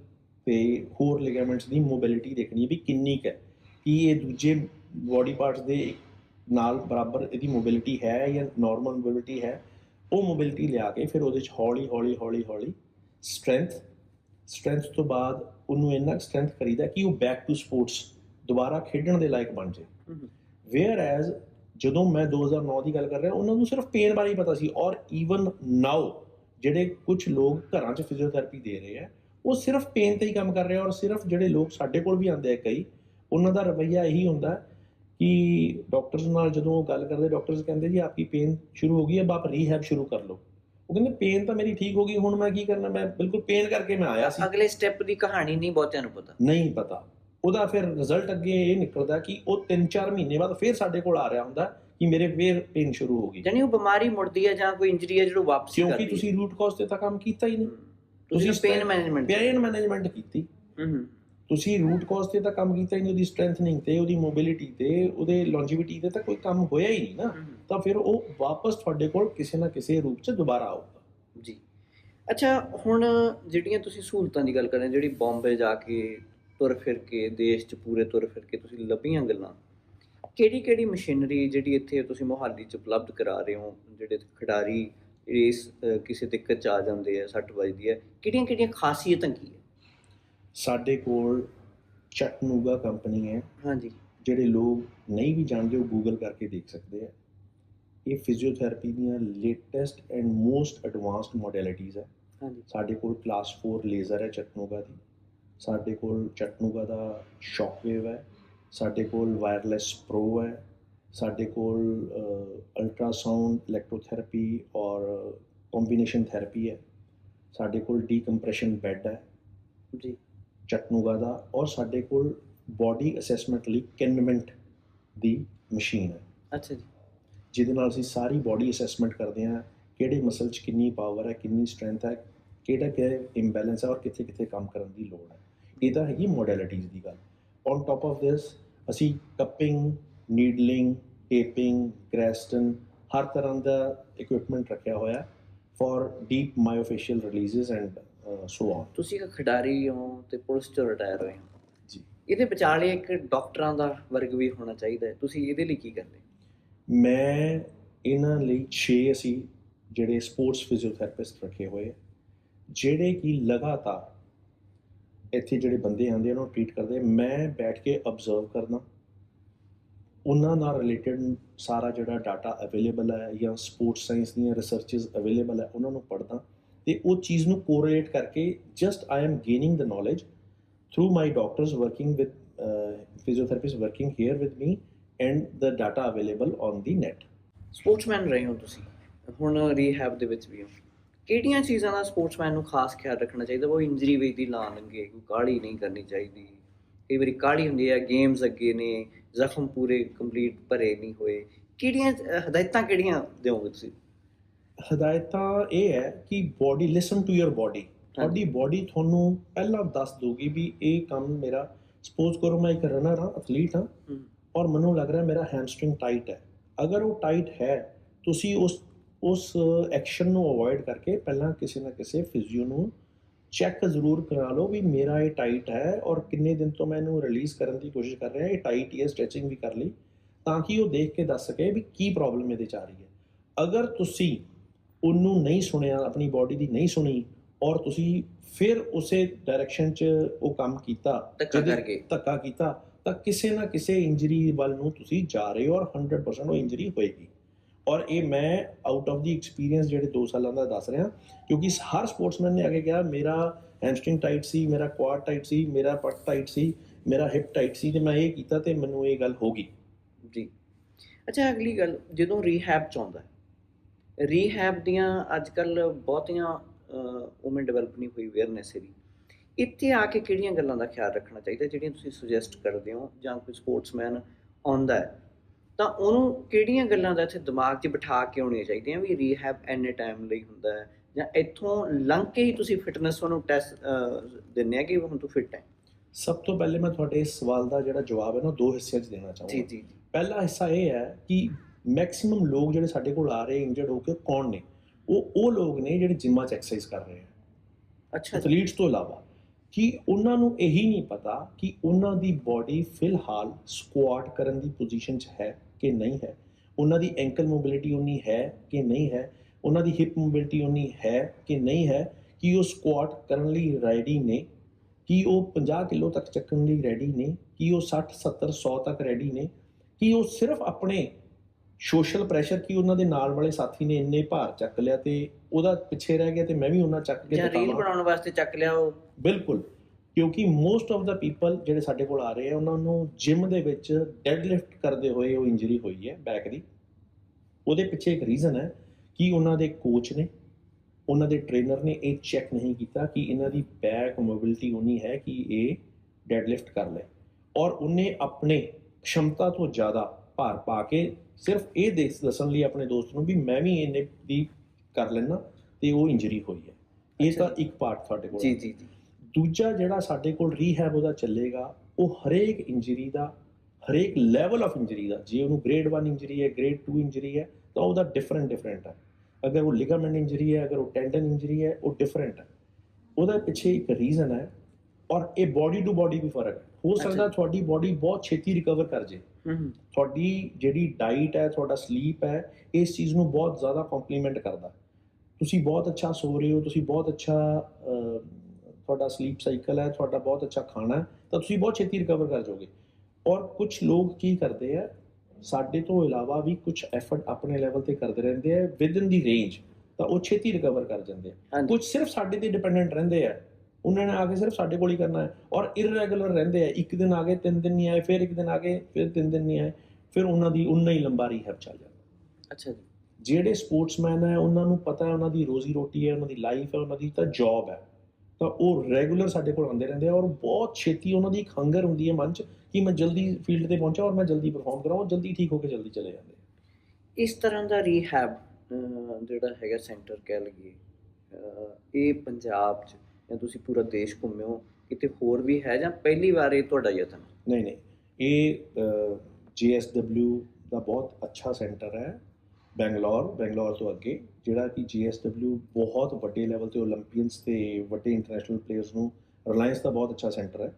ਤੇ ਹੋਰ ਲਿਗਾਮੈਂਟਸ ਦੀ ਮੋਬਿਲਿਟੀ ਦੇਖਣੀ ਹੈ ਵੀ ਕਿੰਨੀ ਕੁ ਹੈ ਕੀ ਇਹ ਦੂਜੇ ਬਾਡੀ ਪਾਰਟਸ ਦੇ ਨਾਲ ਬਰਾਬਰ ਇਹਦੀ ਮੋਬਿਲਿਟੀ ਹੈ ਜਾਂ ਨਾਰਮਲ ਮੋਬਿਲਿਟੀ ਹੈ ਉਹ ਮੋਬਿਲਿਟੀ ਲਿਆ ਕੇ ਫਿਰ ਉਹਦੇ ਚ ਹੌਲੀ ਹੌਲੀ ਹੌਲੀ ਹੌਲੀ ਸਟਰੈਂਥ ਸਟਰੈਂਥ ਤੋਂ ਬਾਅਦ ਉਹਨੂੰ ਇੰਨਾ ਸਟਰੈਂਥ ਕਰੀਦਾ ਕਿ ਉਹ ਬੈਕ ਟੂ ਸਪੋਰਟਸ ਦੁਬਾਰਾ ਖੇਡਣ ਦੇ ਲਾਇਕ ਬਣ ਹੂੰ, ਵੇਅਰ ਐਜ਼ ਜਦੋਂ ਮੈਂ 2009 ਦੀ ਗੱਲ ਕਰ ਰਿਹਾ ਉਹਨਾਂ ਨੂੰ ਸਿਰਫ ਪੇਨ ਬਾਰੇ ਹੀ ਪਤਾ ਸੀ ਔਰ ਈਵਨ ਨਾਓ ਜਿਹੜੇ ਕੁਝ ਲੋਕ ਘਰਾਂ 'ਚ ਫਿਜ਼ੀਓਥੈਰੇਪੀ ਦੇ ਰਹੇ ਆ ਉਹ ਸਿਰਫ ਪੇਨ ਤੇ ਹੀ ਕੰਮ ਕਰ ਰਹੇ ਆ ਔਰ ਸਿਰਫ ਜਿਹੜੇ ਲੋਕ ਸਾਡੇ ਕੋਲ ਵੀ ਆਉਂਦੇ ਆ ਕਈ ਉਹਨਾਂ ਦਾ ਰਵੱਈਆ ਇਹੀ ਹੁੰਦਾ ਹੈ ਕਿ ਡਾਕਟਰਸ ਨਾਲ ਜਦੋਂ ਉਹ ਗੱਲ ਕਰਦੇ ਡਾਕਟਰਸ ਕਹਿੰਦੇ ਜੀ ਆਪਕੀ ਪੇਨ ਸ਼ੁਰੂ ਹੋ ਗਈ ਹੈ अब आप ਰੀਹੈਬ ਸ਼ੁਰੂ ਕਰ ਲਓ ਉਹ ਕਹਿੰਦੇ ਪੇਨ ਤਾਂ ਮੇਰੀ ਠੀਕ ਹੋ ਗਈ ਹੁਣ ਮੈਂ ਕੀ ਕਰਨਾ ਮੈਂ ਬਿਲਕੁਲ ਪੇਨ ਕਰਕੇ ਮੈਂ ਆਇਆ ਸੀ ਅਗਲੇ ਸਟੈਪ ਦੀ ਕਹਾਣੀ ਨਹੀਂ ਬਹੁਤਿਆਂ ਨੂੰ ਪਤਾ ਨਹੀਂ ਪਤਾ ਉਹਦਾ ਫਿਰ ਰਿਜ਼ਲਟ ਅੱਗੇ ਇਹ ਨਿਕਲਦਾ ਕਿ ਉਹ 3-4 ਮਹੀਨੇ ਬਾਅਦ ਫਿਰ ਸਾਡੇ ਕੋਲ ਆ ਰਿਹਾ ਹੁੰਦਾ ਕਿ ਮੇਰੇ ਫੇਰ ਪੇਨ ਸ਼ੁਰੂ ਹੋ ਗਈ ਜਾਨੀ ਉਹ ਬਿਮਾਰੀ ਮੁੜਦੀ ਹੈ ਜਾਂ ਕੋਈ ਇੰਜਰੀ ਹੈ ਜਿਹੜਾ ਵਾਪਸੀ ਕਿਉਂਕਿ ਕਰਦੀ ਹੈ। ਤੁਸੀਂ ਰੂਟ ਕਾਜ਼ ਤੇ ਤਾਂ ਕੰਮ ਕੀਤਾ ਹੀ ਨਹੀਂ ਹੂੰ, ਤੁਸੀਂ ਤੁਸੀਂ ਪੇਨ ਮੈਨੇਜਮੈਂਟ ਪੇਨ ਮੈਨੇਜਮੈਂਟ ਕੀਤੀ ਹੂੰ ਹੂੰ ਤੁਸੀਂ ਰੂਟ ਕਾਜ਼ ਤੇ ਤਾਂ ਕੰਮ ਕੀਤਾ ਹੀ ਨਹੀਂ ਉਹਦੀ ਸਟਰੈਂਥਨਿੰਗ ਤੇ ਉਹਦੀ ਮੋਬਿਲਿਟੀ ਤੇ ਉਹਦੇ ਲੌਂਜੀਵਿਟੀ ਤੇ ਤਾਂ ਕੋਈ ਕੰਮ ਹੋਇਆ ਹੀ ਨਹੀਂ ਨਾ। ਤਾਂ ਫਿਰ ਉਹ ਵਾਪਸ ਤੁਹਾਡੇ ਕੋਲ ਕਿਸੇ ਨਾ ਕਿਸੇ ਰੂਪ 'ਚ ਦੁਬਾਰਾ ਆਊਗਾ। ਜੀ। ਅੱਛਾ ਹੁਣ ਜਿਹੜੀਆਂ ਤੁਸੀਂ ਸਹੂਲਤਾਂ ਦੀ ਗੱਲ ਕਰ ਰਹੇ ਜਿਹੜੀ ਬੰਬੇ ਜਾ ਕੇ ਤੁਰ ਫਿਰ ਕੇ ਦੇਸ਼ 'ਚ ਪੂਰੇ ਤੁਰ ਫਿਰ ਕੇ ਤੁਸੀਂ ਲੱਭੀਆਂ ਗੱਲਾਂ ਕਿਹੜੀ ਕਿਹੜੀ ਮਸ਼ੀਨਰੀ ਜਿਹੜੀ ਇੱਥੇ ਤੁਸੀਂ ਮੁਹਾਲੀ 'ਚ ਉਪਲਬਧ ਕਰਾ ਰਹੇ ਹੋ ਜਿਹੜੇ ਖਿਡਾਰੀ ਇਸ ਅਹ, ਕਿਸੇ ਦਿੱਕਤ 'ਚ ਆ ਜਾਂਦੇ ਆ ਸੱਟ ਵੱਜਦੀ ਹੈ ਕਿਹੜੀਆਂ ਕਿਹੜੀਆਂ ਖਾਸੀਅਤਾਂ ਕੀ ਹੈ? ਸਾਡੇ ਕੋਲ ਚਟਨੂਗਾ ਕੰਪਨੀ ਹੈ। ਹਾਂਜੀ। ਜਿਹੜੇ ਲੋਕ ਨਹੀਂ ਵੀ ਜਾਣਦੇ ਉਹ ਗੂਗਲ ਕਰਕੇ ਦੇਖ ਸਕਦੇ ਆ। ਇਹ ਫਿਜ਼ੀਓਥੈਰੇਪੀ ਦੀਆਂ latest and most advanced modalities ਹੈ ਹਾਂਜੀ। ਸਾਡੇ ਕੋਲ ਕਲਾਸ 4 ਲੇਜ਼ਰ ਹੈ ਚਟਨੂਗਾ ਦੀ। ਸਾਡੇ ਕੋਲ ਚਟਨੂਗਾ ਦਾ ਸ਼ੌਕਵੇਵ ਹੈ। ਸਾਡੇ ਕੋਲ ਵਾਇਰਲੈਸ ਪ੍ਰੋ ਹੈ। ਸਾਡੇ ਕੋਲ ਅਲਟਰਾਸਾਊਂਡ ਇਲੈਕਟ੍ਰੋਥੈਰੇਪੀ ਔਰ ਕੰਬੀਨੇਸ਼ਨ ਥੈਰੇਪੀ ਹੈ। ਸਾਡੇ ਕੋਲ ਡੀਕੰਪਰੈਸ਼ਨ ਬੈੱਡ ਹੈ। ਜੀ। ਚਟਨੂਗਾ ਦਾ ਔਰ ਸਾਡੇ ਕੋਲ ਬਾਡੀ ਅਸੈਸਮੈਂਟ ਲਈ ਕਿਨਮੈਂਟ ਦੀ ਮਸ਼ੀਨ ਹੈ। ਅੱਛਾ ਜੀ। ਜਿਹਦੇ ਨਾਲ ਅਸੀਂ ਸਾਰੀ ਬਾਡੀ ਅਸੈਸਮੈਂਟ ਕਰਦੇ ਹਾਂ ਕਿਹੜੇ ਮਸਲ 'ਚ ਕਿੰਨੀ ਪਾਵਰ ਹੈ ਕਿੰਨੀ ਸਟਰੈਂਥ ਹੈ ਕਿਹੜਾ ਕਿਹੜਾ ਇੰਬੈਲੈਂਸ ਹੈ ਔਰ ਕਿੱਥੇ ਕਿੱਥੇ ਕੰਮ ਕਰਨ ਦੀ ਲੋੜ ਹੈ। ਇਹ ਤਾਂ ਹੈਗੀ ਮੋਡੈਲਿਟੀਜ਼ ਦੀ ਗੱਲ। ਔਨ ਟਾਪ ਆਫ ਦਿਸ ਅਸੀਂ ਕੱਪਿੰਗ ਨੀਡਲਿੰਗ ਟੇਪਿੰਗ ਗ੍ਰੈਸਟਨ ਹਰ ਤਰ੍ਹਾਂ ਦਾ ਇਕਵਿਪਮੈਂਟ ਰੱਖਿਆ ਹੋਇਆ for deep myofascial releases and so on ਤੁਸੀਂ ਇੱਕ ਖਿਡਾਰੀ ਹੋ ਤੇ ਪੁਲਿਸ ਚੋਂ ਰਿਟਾਇਰ ਹੋਏ ਹੋ। ਜੀ। ਇਹਦੇ ਵਿਚਾਲੇ ਇੱਕ ਡਾਕਟਰਾਂ ਦਾ ਵਰਗ ਵੀ ਹੋਣਾ ਚਾਹੀਦਾ ਹੈ। ਤੁਸੀਂ ਇਹਦੇ ਲਈ ਕੀ ਕਰਦੇ? ਮੈਂ ਇਹਨਾਂ ਲਈ 6 ਅਸੀਂ ਜਿਹੜੇ ਸਪੋਰਟਸ ਫਿਜ਼ੀਓਥੈਰੇਪਿਸਟ ਰੱਖੇ ਹੋਏ ਜਿਹੜੇ ਕਿ ਲਗਾਤਾਰ ਇੱਥੇ ਜਿਹੜੇ ਬੰਦੇ ਆਉਂਦੇ ਉਹਨਾਂ ਨੂੰ ਟ੍ਰੀਟ ਕਰਦੇ। ਮੈਂ ਬੈਠ ਕੇ ਅਬਜ਼ਰਵ ਕਰਨਾ ਉਹਨਾਂ ਨਾਲ ਰਿਲੇਟਡ ਸਾਰਾ ਜਿਹੜਾ ਡਾਟਾ ਅਵੇਲੇਬਲ ਹੈ ਜਾਂ ਸਪੋਰਟਸ ਸਾਇੰਸ ਦੀਆਂ ਰਿਸਰਚਸ ਅਵੇਲੇਬਲ ਹੈ ਉਹਨਾਂ ਨੂੰ ਪੜ੍ਹਦਾ। ਤੇ ਉਹ ਚੀਜ਼ ਨੂੰ ਕੋਰਿਲੇਟ ਕਰਕੇ just I am gaining the knowledge through my doctors working with physiotherapist working here with me and the data available on the net sportsman ਰਹੇ ਹੋ ਤੁਸੀਂ। ਹੁਣ ਰੀਹੈਬ ਦੇ ਵਿੱਚ ਵੀ ਹੋ। ਕਿਹੜੀਆਂ ਚੀਜ਼ਾਂ ਦਾ ਸਪੋਰਟਸਮੈਨ ਨੂੰ ਖਾਸ ਖਿਆਲ ਰੱਖਣਾ ਚਾਹੀਦਾ? ਉਹ ਇੰਜਰੀ ਵੇਚ ਦੀ ਲਾ ਲੰਗੇ ਕੋਈ ਕਾਹਲੀ ਨਹੀਂ ਕਰਨੀ ਚਾਹੀਦੀ। ਕਈ ਵਾਰੀ ਕਾਹਲੀ ਹੁੰਦੀ ਹੈ ਗੇਮਸ ਅੱਗੇ ਨੇ, ਜ਼ਖਮ ਪੂਰੇ ਕੰਪਲੀਟ ਭਰੇ ਨਹੀਂ ਹੋਏ। ਕਿਹੜੀਆਂ, ਹਦਾਇਤਾਂ ਕਿਹੜੀਆਂ ਦਿਓਗੇ ਤੁਸੀਂ? ਹਦਾਇਤਾਂ ਇਹ ਹੈ ਕਿ body listen to your body ਤੁਹਾਡੀ ਬੋਡੀ ਤੁਹਾਨੂੰ ਪਹਿਲਾਂ ਦੱਸ ਦੂਗੀ ਵੀ ਇਹ ਕੰਮ ਮੇਰਾ ਸਪੋਜ਼ ਕਰੋ ਮੈਂ ਇੱਕ ਰਨਰ ਹਾਂ ਐਥਲੀਟ ਹਾਂ। ਔਰ ਮੈਨੂੰ ਲੱਗ ਰਿਹਾ ਮੇਰਾ ਹੈਮਸਟ੍ਰਿੰਗ ਟਾਈਟ ਹੈ। ਅਗਰ ਉਹ ਟਾਈਟ ਹੈ ਤੁਸੀਂ ਉਸ ਉਸ ਐਕਸ਼ਨ ਨੂੰ ਅਵੋਇਡ ਕਰਕੇ ਪਹਿਲਾਂ ਕਿਸੇ ਨਾ ਕਿਸੇ ਫਿਜ਼ੀਓ ਨੂੰ ਚੈੱਕ ਜ਼ਰੂਰ ਕਰਾ ਲਓ ਵੀ ਮੇਰਾ ਇਹ ਟਾਈਟ ਹੈ ਔਰ ਕਿੰਨੇ ਦਿਨ ਤੋਂ ਮੈਂ ਇਹਨੂੰ ਰਿਲੀਜ਼ ਕਰਨ ਦੀ ਕੋਸ਼ਿਸ਼ ਕਰ ਰਿਹਾ ਇਹ ਟਾਈਟ ਹੀ ਹੈ ਸਟ੍ਰੈਚਿੰਗ ਵੀ ਕਰ ਲਈ ਤਾਂ ਕਿ ਉਹ ਦੇਖ ਕੇ ਦੱਸ ਸਕੇ ਵੀ ਕੀ ਪ੍ਰੋਬਲਮ ਇਹਦੇ ਚ ਆ ਰਹੀ ਹੈ। ਅਗਰ ਤੁਸੀਂ ਉਹਨੂੰ ਨਹੀਂ ਸੁਣਿਆ ਆਪਣੀ ਬਾਡੀ ਦੀ ਨਹੀਂ ਸੁਣੀ ਔਰ ਤੁਸੀਂ ਫਿਰ ਉਸੇ ਡਾਇਰੈਕਸ਼ਨ 'ਚ ਉਹ ਕੰਮ ਕੀਤਾ ਧੱਕਾ ਕਰਕੇ। ਧੱਕਾ ਕੀਤਾ ਤਾਂ ਕਿਸੇ ਨਾ ਕਿਸੇ ਇੰਜਰੀ ਵੱਲ ਨੂੰ ਤੁਸੀਂ ਜਾ ਰਹੇ ਹੋ ਔਰ 100% ਉਹ ਇੰਜਰੀ ਹੋਏਗੀ। ਔਰ ਇਹ ਮੈਂ ਆਊਟ ਆਫ ਦੀ ਐਕਸਪੀਰੀਅੰਸ ਜਿਹੜੇ 2 ਸਾਲਾਂ ਦਾ ਦੱਸ ਰਿਹਾ ਕਿਉਂਕਿ ਹਰ ਸਪੋਰਟਸਮੈਨ ਨੇ ਅੱਗੇ ਕਿਹਾ ਮੇਰਾ ਹੈਮਸਟ੍ਰਿੰਗ ਟਾਈਟ ਸੀ ਮੇਰਾ ਕੁਆਡ ਟਾਈਟ ਸੀ ਮੇਰਾ ਪੱਟ ਟਾਈਟ ਸੀ ਮੇਰਾ ਹਿਪ ਟਾਈਟ ਸੀ ਤੇ ਮੈਂ ਇਹ ਕੀਤਾ ਤੇ ਮੈਨੂੰ ਇਹ ਗੱਲ ਹੋ ਗਈ। ਜੀ। ਅੱਛਾ ਅਗਲੀ ਗੱਲ ਜਦੋਂ ਰੀਹੈਬ ਚ ਆਉਂਦਾ ਰੀਹੈਬ ਦੀਆਂ ਅੱਜ ਕੱਲ ਬਹੁਤੀਆਂ ਉਮਨ ਡਿਵੈਲਪ ਨਹੀਂ ਹੋਈ ਅਵੇਅਰਨੈਸ ਇਹਦੀ। ਇੱਥੇ ਆ ਕੇ ਕਿਹੜੀਆਂ ਗੱਲਾਂ ਦਾ ਖਿਆਲ ਰੱਖਣਾ ਚਾਹੀਦਾ ਜਿਹੜੀਆਂ ਤੁਸੀਂ ਸੁਜੈਸਟ ਕਰਦੇ ਹੋ ਜਾਂ ਕੋਈ ਸਪੋਰਟਸਮੈਨ ਆਉਂਦਾ ਹੈ? ਤਾਂ ਉਹਨੂੰ ਕਿਹੜੀਆਂ ਗੱਲਾਂ ਦਾ ਇੱਥੇ ਦਿਮਾਗ 'ਚ ਬਿਠਾ ਕੇ ਆਉਣੀਆਂ ਚਾਹੀਦੀਆਂ ਵੀ ਰੀਹੈਬ ਐਨੇ ਟਾਈਮ ਲਈ ਹੁੰਦਾ ਹੈ? ਜਾਂ ਇੱਥੋਂ ਲੰਘ ਕੇ ਹੀ ਤੁਸੀਂ ਫਿਟਨੈਸ ਨੂੰ ਟੈਸਟ ਦਿੰਦੇ ਆ ਕਿ ਹੁਣ ਤੂੰ ਫਿਟ ਹੈ? ਸਭ ਤੋਂ ਪਹਿਲੇ ਮੈਂ ਤੁਹਾਡੇ ਇਸ ਸਵਾਲ ਦਾ ਜਿਹੜਾ ਜਵਾਬ ਹੈ ਨਾ ਦੋ ਹਿੱਸਿਆਂ 'ਚ ਦੇਣਾ ਚਾਹੂੰਗਾ। ਜੀ ਜੀ। ਪਹਿਲਾ ਹਿੱਸਾ ਇਹ ਹੈ ਕਿ ਮੈਕਸਿਮਮ ਲੋਕ ਜਿਹੜੇ ਸਾਡੇ ਕੋਲ ਆ ਰਹੇ ਇੰਜਰਡ ਹੋ ਕੇ ਕੌਣ ਨੇ? ਉਹ ਉਹ ਲੋਕ ਨੇ ਜਿਹੜੇ ਜਿੰਮਾਂ 'ਚ ਐਕਸਰਸਾਈਜ਼ ਕਰ ਰਹੇ ਆ। ਅੱਛਾ ਐਥਲੀਟਸ ਤੋਂ ਇਲਾਵਾ ਕਿ ਉਹਨਾਂ ਨੂੰ ਇਹੀ ਨਹੀਂ ਪਤਾ ਕਿ ਉਹਨਾਂ ਦੀ ਬਾਡੀ ਫਿਲਹਾਲ ਸਕੁਆਟ ਕਰਨ ਦੀ ਪੋਜੀਸ਼ਨ 'ਚ ਹੈ ਕਿ ਨਹੀਂ ਹੈ। ਉਹਨਾਂ ਦੀ ਐਂਕਲ ਮੋਬਿਲਿਟੀ ਉਨੀ ਹੈ ਕਿ ਨਹੀਂ ਹੈ। ਉਹਨਾਂ ਦੀ ਹਿਪ ਮੋਬਿਲਿਟੀ ਉਨੀ ਹੈ ਕਿ ਨਹੀਂ ਹੈ ਕਿ ਉਹ ਸਕੁਆਟ ਕਰਨ ਲਈ ਰੈਡੀ ਨੇ ਕਿ ਉਹ 50 ਕਿਲੋ ਤੱਕ ਚੱਕਣ ਲਈ ਰੈਡੀ ਨੇ ਕਿ ਉਹ 60 70 100 ਤੱਕ ਰੈਡੀ ਨੇ ਕਿ ਉਹ ਸਿਰਫ ਆਪਣੇ ਸੋਸ਼ਲ ਪ੍ਰੈਸ਼ਰ ਕਿ ਉਹਨਾਂ ਦੇ ਨਾਲ ਵਾਲੇ ਸਾਥੀ ਨੇ ਇੰਨੇ ਭਾਰ ਚੱਕ ਲਿਆ ਤੇ ਉਹਦਾ ਪਿੱਛੇ ਰਹਿ ਗਿਆ ਤੇ ਮੈਂ ਵੀ ਉਹਨਾਂ ਚੱਕ ਕੇ ਜਾਂ ਰੀਲ। ਬਣਾਉਣ ਵਾਸਤੇ ਚੱਕ ਲਿਆ ਉਹ? ਬਿਲਕੁਲ ਕਿਉਂਕਿ ਮੋਸਟ ਆਫ ਦਾ ਪੀਪਲ ਜਿਹੜੇ ਸਾਡੇ ਕੋਲ ਆ ਰਹੇ ਆ ਉਹਨਾਂ ਨੂੰ ਜਿਮ ਦੇ ਵਿੱਚ ਡੈਡ ਲਿਫਟ ਕਰਦੇ ਹੋਏ ਉਹ ਇੰਜਰੀ ਹੋਈ ਹੈ ਬੈਕ ਦੀ। ਉਹਦੇ ਪਿੱਛੇ ਇੱਕ ਰੀਜ਼ਨ ਹੈ ਕਿ ਉਹਨਾਂ ਦੇ ਕੋਚ ਨੇ ਉਹਨਾਂ ਦੇ ਟ੍ਰੇਨਰ ਨੇ ਇਹ ਚੈੱਕ ਨਹੀਂ ਕੀਤਾ ਕਿ ਇਹਨਾਂ ਦੀ ਬੈਕ ਮੋਬਿਲਿਟੀ ਉਨੀ ਹੈ ਕਿ ਇਹ ਡੈਡ ਲਿਫਟ ਕਰ ਲੈ ਔਰ ਉਹਨੇ ਆਪਣੇ ਖਮਤਾ ਤੋਂ ਜ਼ਿਆਦਾ ਭਾਰ ਪਾ ਕੇ ਸਿਰਫ ਇਹ ਦੇਖ ਦੱਸਣ ਲਈ ਆਪਣੇ ਦੋਸਤ ਨੂੰ ਵੀ ਮੈਂ ਵੀ ਇੰਨੇ ਦੀ ਕਰ ਲੈਣਾ ਤੇ ਉਹ ਇੰਜਰੀ ਹੋਈ ਹੈ। ਇਹ ਤਾਂ ਇੱਕ ਪਾਰਟ ਤੁਹਾਡੇ ਕੋਲ ਜੀ ਜੀ ਜੀ। ਦੂਜਾ ਜਿਹੜਾ ਸਾਡੇ ਕੋਲ ਰੀਹੈਬ ਉਹਦਾ ਚੱਲੇਗਾ ਉਹ ਹਰੇਕ ਇੰਜਰੀ ਦਾ ਹਰੇਕ ਲੈਵਲ ਆਫ ਇੰਜਰੀ ਦਾ। ਜੇ ਉਹਨੂੰ ਗ੍ਰੇਡ 1 ਇੰਜਰੀ ਹੈ ਗ੍ਰੇਡ 2 ਇੰਜਰੀ ਹੈ ਤਾਂ ਉਹਦਾ ਡਿਫਰੈਂਟ ਡਿਫਰੈਂਟ ਹੈ। ਅਗਰ ਉਹ ਲਿਗਾਮੈਂਟ ਇੰਜਰੀ ਹੈ ਅਗਰ ਉਹ ਟੈਂਡਨ ਇੰਜਰੀ ਹੈ ਉਹ ਡਿਫਰੈਂਟ ਹੈ। ਉਹਦਾ ਪਿੱਛੇ ਇੱਕ ਰੀਜ਼ਨ ਹੈ ਔਰ ਇਹ ਬਾਡੀ ਟੂ ਬਾਡੀ ਵੀ ਫ਼ਰਕ ਹੈ। ਹੋ। ਸਕਦਾ ਤੁਹਾਡੀ ਬਾਡੀ ਬਹੁਤ ਛੇਤੀ ਰਿਕਵਰ ਕਰ ਜੇ। ਤੁਹਾਡੀ ਜਿਹੜੀ ਡਾਈਟ ਹੈ ਤੁਹਾਡਾ ਸਲੀਪ ਹੈ ਇਸ ਚੀਜ਼ ਨੂੰ ਬਹੁਤ ਜ਼ਿਆਦਾ ਕੰਪਲੀਮੈਂਟ ਕਰਦਾ। ਤੁਸੀਂ ਬਹੁਤ ਅੱਛਾ ਸੋ ਰਹੇ ਹੋ ਤੁਸੀਂ ਬਹੁਤ ਅੱਛਾ ਤੁਹਾਡਾ ਸਲੀਪ ਸਾਈਕਲ ਹੈ ਤੁਹਾਡਾ ਬਹੁਤ ਅੱਛਾ ਖਾਣਾ ਹੈ ਤਾਂ ਤੁਸੀਂ ਬਹੁਤ ਛੇਤੀ ਰਿਕਵਰ ਕਰ ਜਾਓਗੇ। ਔਰ ਕੁਝ ਲੋਕ ਕੀ ਕਰਦੇ ਆ ਸਾਡੇ ਤੋਂ ਇਲਾਵਾ ਵੀ ਕੁਝ ਐਫਰਟ ਆਪਣੇ ਲੈਵਲ ਤੇ ਕਰਦੇ ਰਹਿੰਦੇ ਆ ਵਿਦ ਇਨ ਦੀ ਰੇਂਜ ਤਾਂ ਉਹ ਛੇਤੀ ਰਿਕਵਰ ਕਰ ਜਾਂਦੇ ਆ। ਕੁਝ ਸਿਰਫ ਸਾਡੇ ਤੇ ਡਿਪੈਂਡੈਂਟ ਰਹਿੰਦੇ ਆ। ਉਹਨਾਂ ਨੇ ਆ ਕੇ ਸਿਰਫ ਸਾਡੇ ਕੋਲ ਹੀ ਕਰਨਾ ਹੈ। ਔਰ ਇਰਰੈਗੂਲਰ ਰਹਿੰਦੇ ਆ। ਇੱਕ ਦਿਨ ਆ ਗਏ ਤਿੰਨ ਦਿਨ ਨਹੀਂ ਆਏ ਫਿਰ ਇੱਕ ਦਿਨ ਆ ਗਏ ਫਿਰ ਤਿੰਨ ਦਿਨ ਨਹੀਂ ਆਏ ਫਿਰ ਉਹਨਾਂ ਦੀ ਉਨਾ ਹੀ ਲੰਬਾ ਰੀਹੈਬ ਚੱਲ ਜਾਂਦਾ। ਅੱਛਾ ਜੀ। ਜਿਹੜੇ ਸਪੋਰਟਸਮੈਨ ਹੈ ਉਹਨਾਂ ਨੂੰ ਪਤਾ ਹੈ ਉਹਨਾਂ ਦੀ ਰੋਜ਼ੀ ਰੋਟੀ ਹੈ ਉਹਨਾਂ ਦੀ ਲਾਈਫ ਹੈ ਉਹਨਾਂ ਦੀ ਤਾਂ ਜੌਬ ਹੈ। ਤਾਂ ਉਹ ਰੈਗੂਲਰ ਸਾਡੇ ਕੋਲ ਆਉਂਦੇ ਰਹਿੰਦੇ ਆ ਔਰ ਬਹੁਤ ਛੇਤੀ ਉਹਨਾਂ ਦੀ ਇੱਕ ਹੰਗਰ ਹੁੰਦੀ ਹੈ ਮਨ 'ਚ ਕਿ ਮੈਂ ਜਲਦੀ ਫੀਲਡ ਤੇ ਪਹੁੰਚਾਂ ਔਰ ਮੈਂ ਜਲਦੀ ਪਰਫਾਰਮ ਕਰਾਂ ਉਹ ਜਲਦੀ ਠੀਕ ਹੋ ਕੇ ਜਲਦੀ ਚਲੇ ਜਾਂਦੇ। ਇਸ ਤਰ੍ਹਾਂ ਦਾ ਰੀਹੈਬ ਜਿਹੜਾ ਹੈਗਾ ਸੈਂਟਰ ਕਹਿ ਲਈਏ ਇਹ ਪੰਜਾਬ 'ਚ ਜਾਂ ਤੁਸੀਂ ਪੂਰਾ ਦੇਸ਼ ਘੁੰਮਿਓ ਕਿਤੇ ਹੋਰ ਵੀ ਹੈ ਜਾਂ ਪਹਿਲੀ ਵਾਰ ਇਹ ਤੁਹਾਡਾ ਯਤਨ? ਨਹੀਂ ਨਹੀਂ, ਇਹ ਜੀਐਸਡਬਲਯੂ ਦਾ ਬਹੁਤ ਅੱਛਾ ਸੈਂਟਰ ਹੈ, ਬੈਂਗਲੌਰ ਬੈਂਗਲੌਰ ਤੋਂ ਅੱਗੇ, ਜਿਹੜਾ ਕਿ ਜੀਐਸਡਬਲਯੂ ਬਹੁਤ ਵੱਡੇ ਲੈਵਲ ਤੇ 올림픽ਸ ਤੇ ਵੱਡੇ ਇੰਟਰਨੈਸ਼ਨਲ ਪਲੇਅਰਸ ਨੂੰ ਰਿਲਾਇੰਸ ਦਾ ਬਹੁਤ ਅੱਛਾ ਸੈਂਟਰ ਹੈ।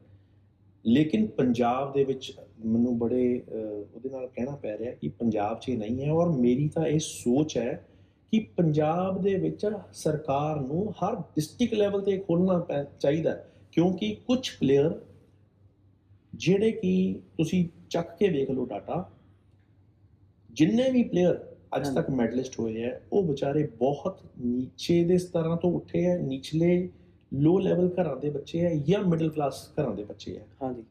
ਲੇਕਿਨ ਪੰਜਾਬ ਦੇ ਵਿੱਚ ਮੈਨੂੰ ਬੜੇ ਉਹਦੇ ਨਾਲ ਕਹਿਣਾ ਪੈ ਰਿਹਾ ਕਿ ਪੰਜਾਬ 'ਚ ਇਹ ਨਹੀਂ ਹੈ ਔਰ ਮੇਰੀ ਤਾਂ ਇਹ ਸੋਚ ਹੈ ਕਿ ਪੰਜਾਬ ਦੇ ਵਿੱਚ ਸਰਕਾਰ ਨੂੰ ਹਰ ਡਿਸਟ੍ਰਿਕਟ ਲੈਵਲ ਤੇ ਖੋਲ੍ਹਣਾ ਪੈ ਚਾਹੀਦਾ ਕਿਉਂਕਿ ਕੁਝ ਪਲੇਅਰ ਜਿਹੜੇ ਕਿ ਤੁਸੀਂ ਚੱਕ ਕੇ ਵੇਖ ਲਓ ਡਾਟਾ ਜਿੰਨੇ ਵੀ ਪਲੇਅਰ ਅੱਜ। ਤੱਕ ਮੈਡਲਿਸਟ ਹੋਏ ਹੈ ਉਹ ਵਿਚਾਰੇ ਬਹੁਤ ਨੀਚੇ ਦੇ ਸਤਰਾਂ ਤੋਂ ਉੱਠੇ ਹੈ ਨਿਚਲੇ ਲੋ ਲੈਵਲ ਘਰਾਂ ਦੇ ਬੱਚੇ ਹੈ ਜਾਂ ਮਿਡਲ ਕਲਾਸ ਘਰਾਂ ਦੇ ਬੱਚੇ ਹੈ। ਹਾਂਜੀ।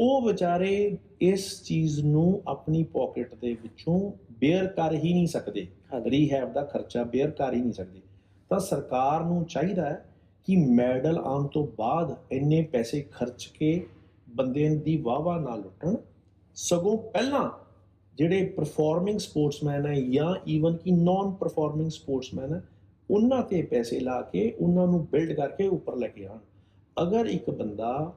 ਉਹ ਵਿਚਾਰੇ ਇਸ ਚੀਜ਼ ਨੂੰ ਆਪਣੀ ਪਾਕਟ ਦੇ ਵਿੱਚੋਂ ਬੇਅਰ ਕਰ ਹੀ ਨਹੀਂ ਸਕਦੇ। ਰੀਹੈਬ ਦਾ ਖਰਚਾ ਬੇਅਰ ਕਰ ਹੀ ਨਹੀਂ ਸਕਦੇ। ਤਾਂ ਸਰਕਾਰ ਨੂੰ ਚਾਹੀਦਾ ਹੈ ਕਿ ਮੈਡਲ ਆਉਣ ਤੋਂ ਬਾਅਦ ਇੰਨੇ ਪੈਸੇ ਖਰਚ ਕੇ ਬੰਦੇ ਦੀ ਵਾਵਾ ਨਾ ਲੁੱਟਣ। ਸਗੋਂ ਪਹਿਲਾਂ ਜਿਹੜੇ ਪਰਫਾਰਮਿੰਗ ਸਪੋਰਟਸਮੈਨ ਹੈ ਜਾਂ ਈਵਨ ਕਿ ਨਾਨ ਪਰਫਾਰਮਿੰਗ ਸਪੋਰਟਸਮੈਨ ਹੈ ਉਹਨਾਂ ਤੇ ਪੈਸੇ ਲਾ ਕੇ ਉਹਨਾਂ ਨੂੰ ਬਿਲਡ ਕਰਕੇ ਉੱਪਰ ਲੈ ਕੇ ਆਉਣ। ਅਗਰ ਇੱਕ ਬੰਦਾ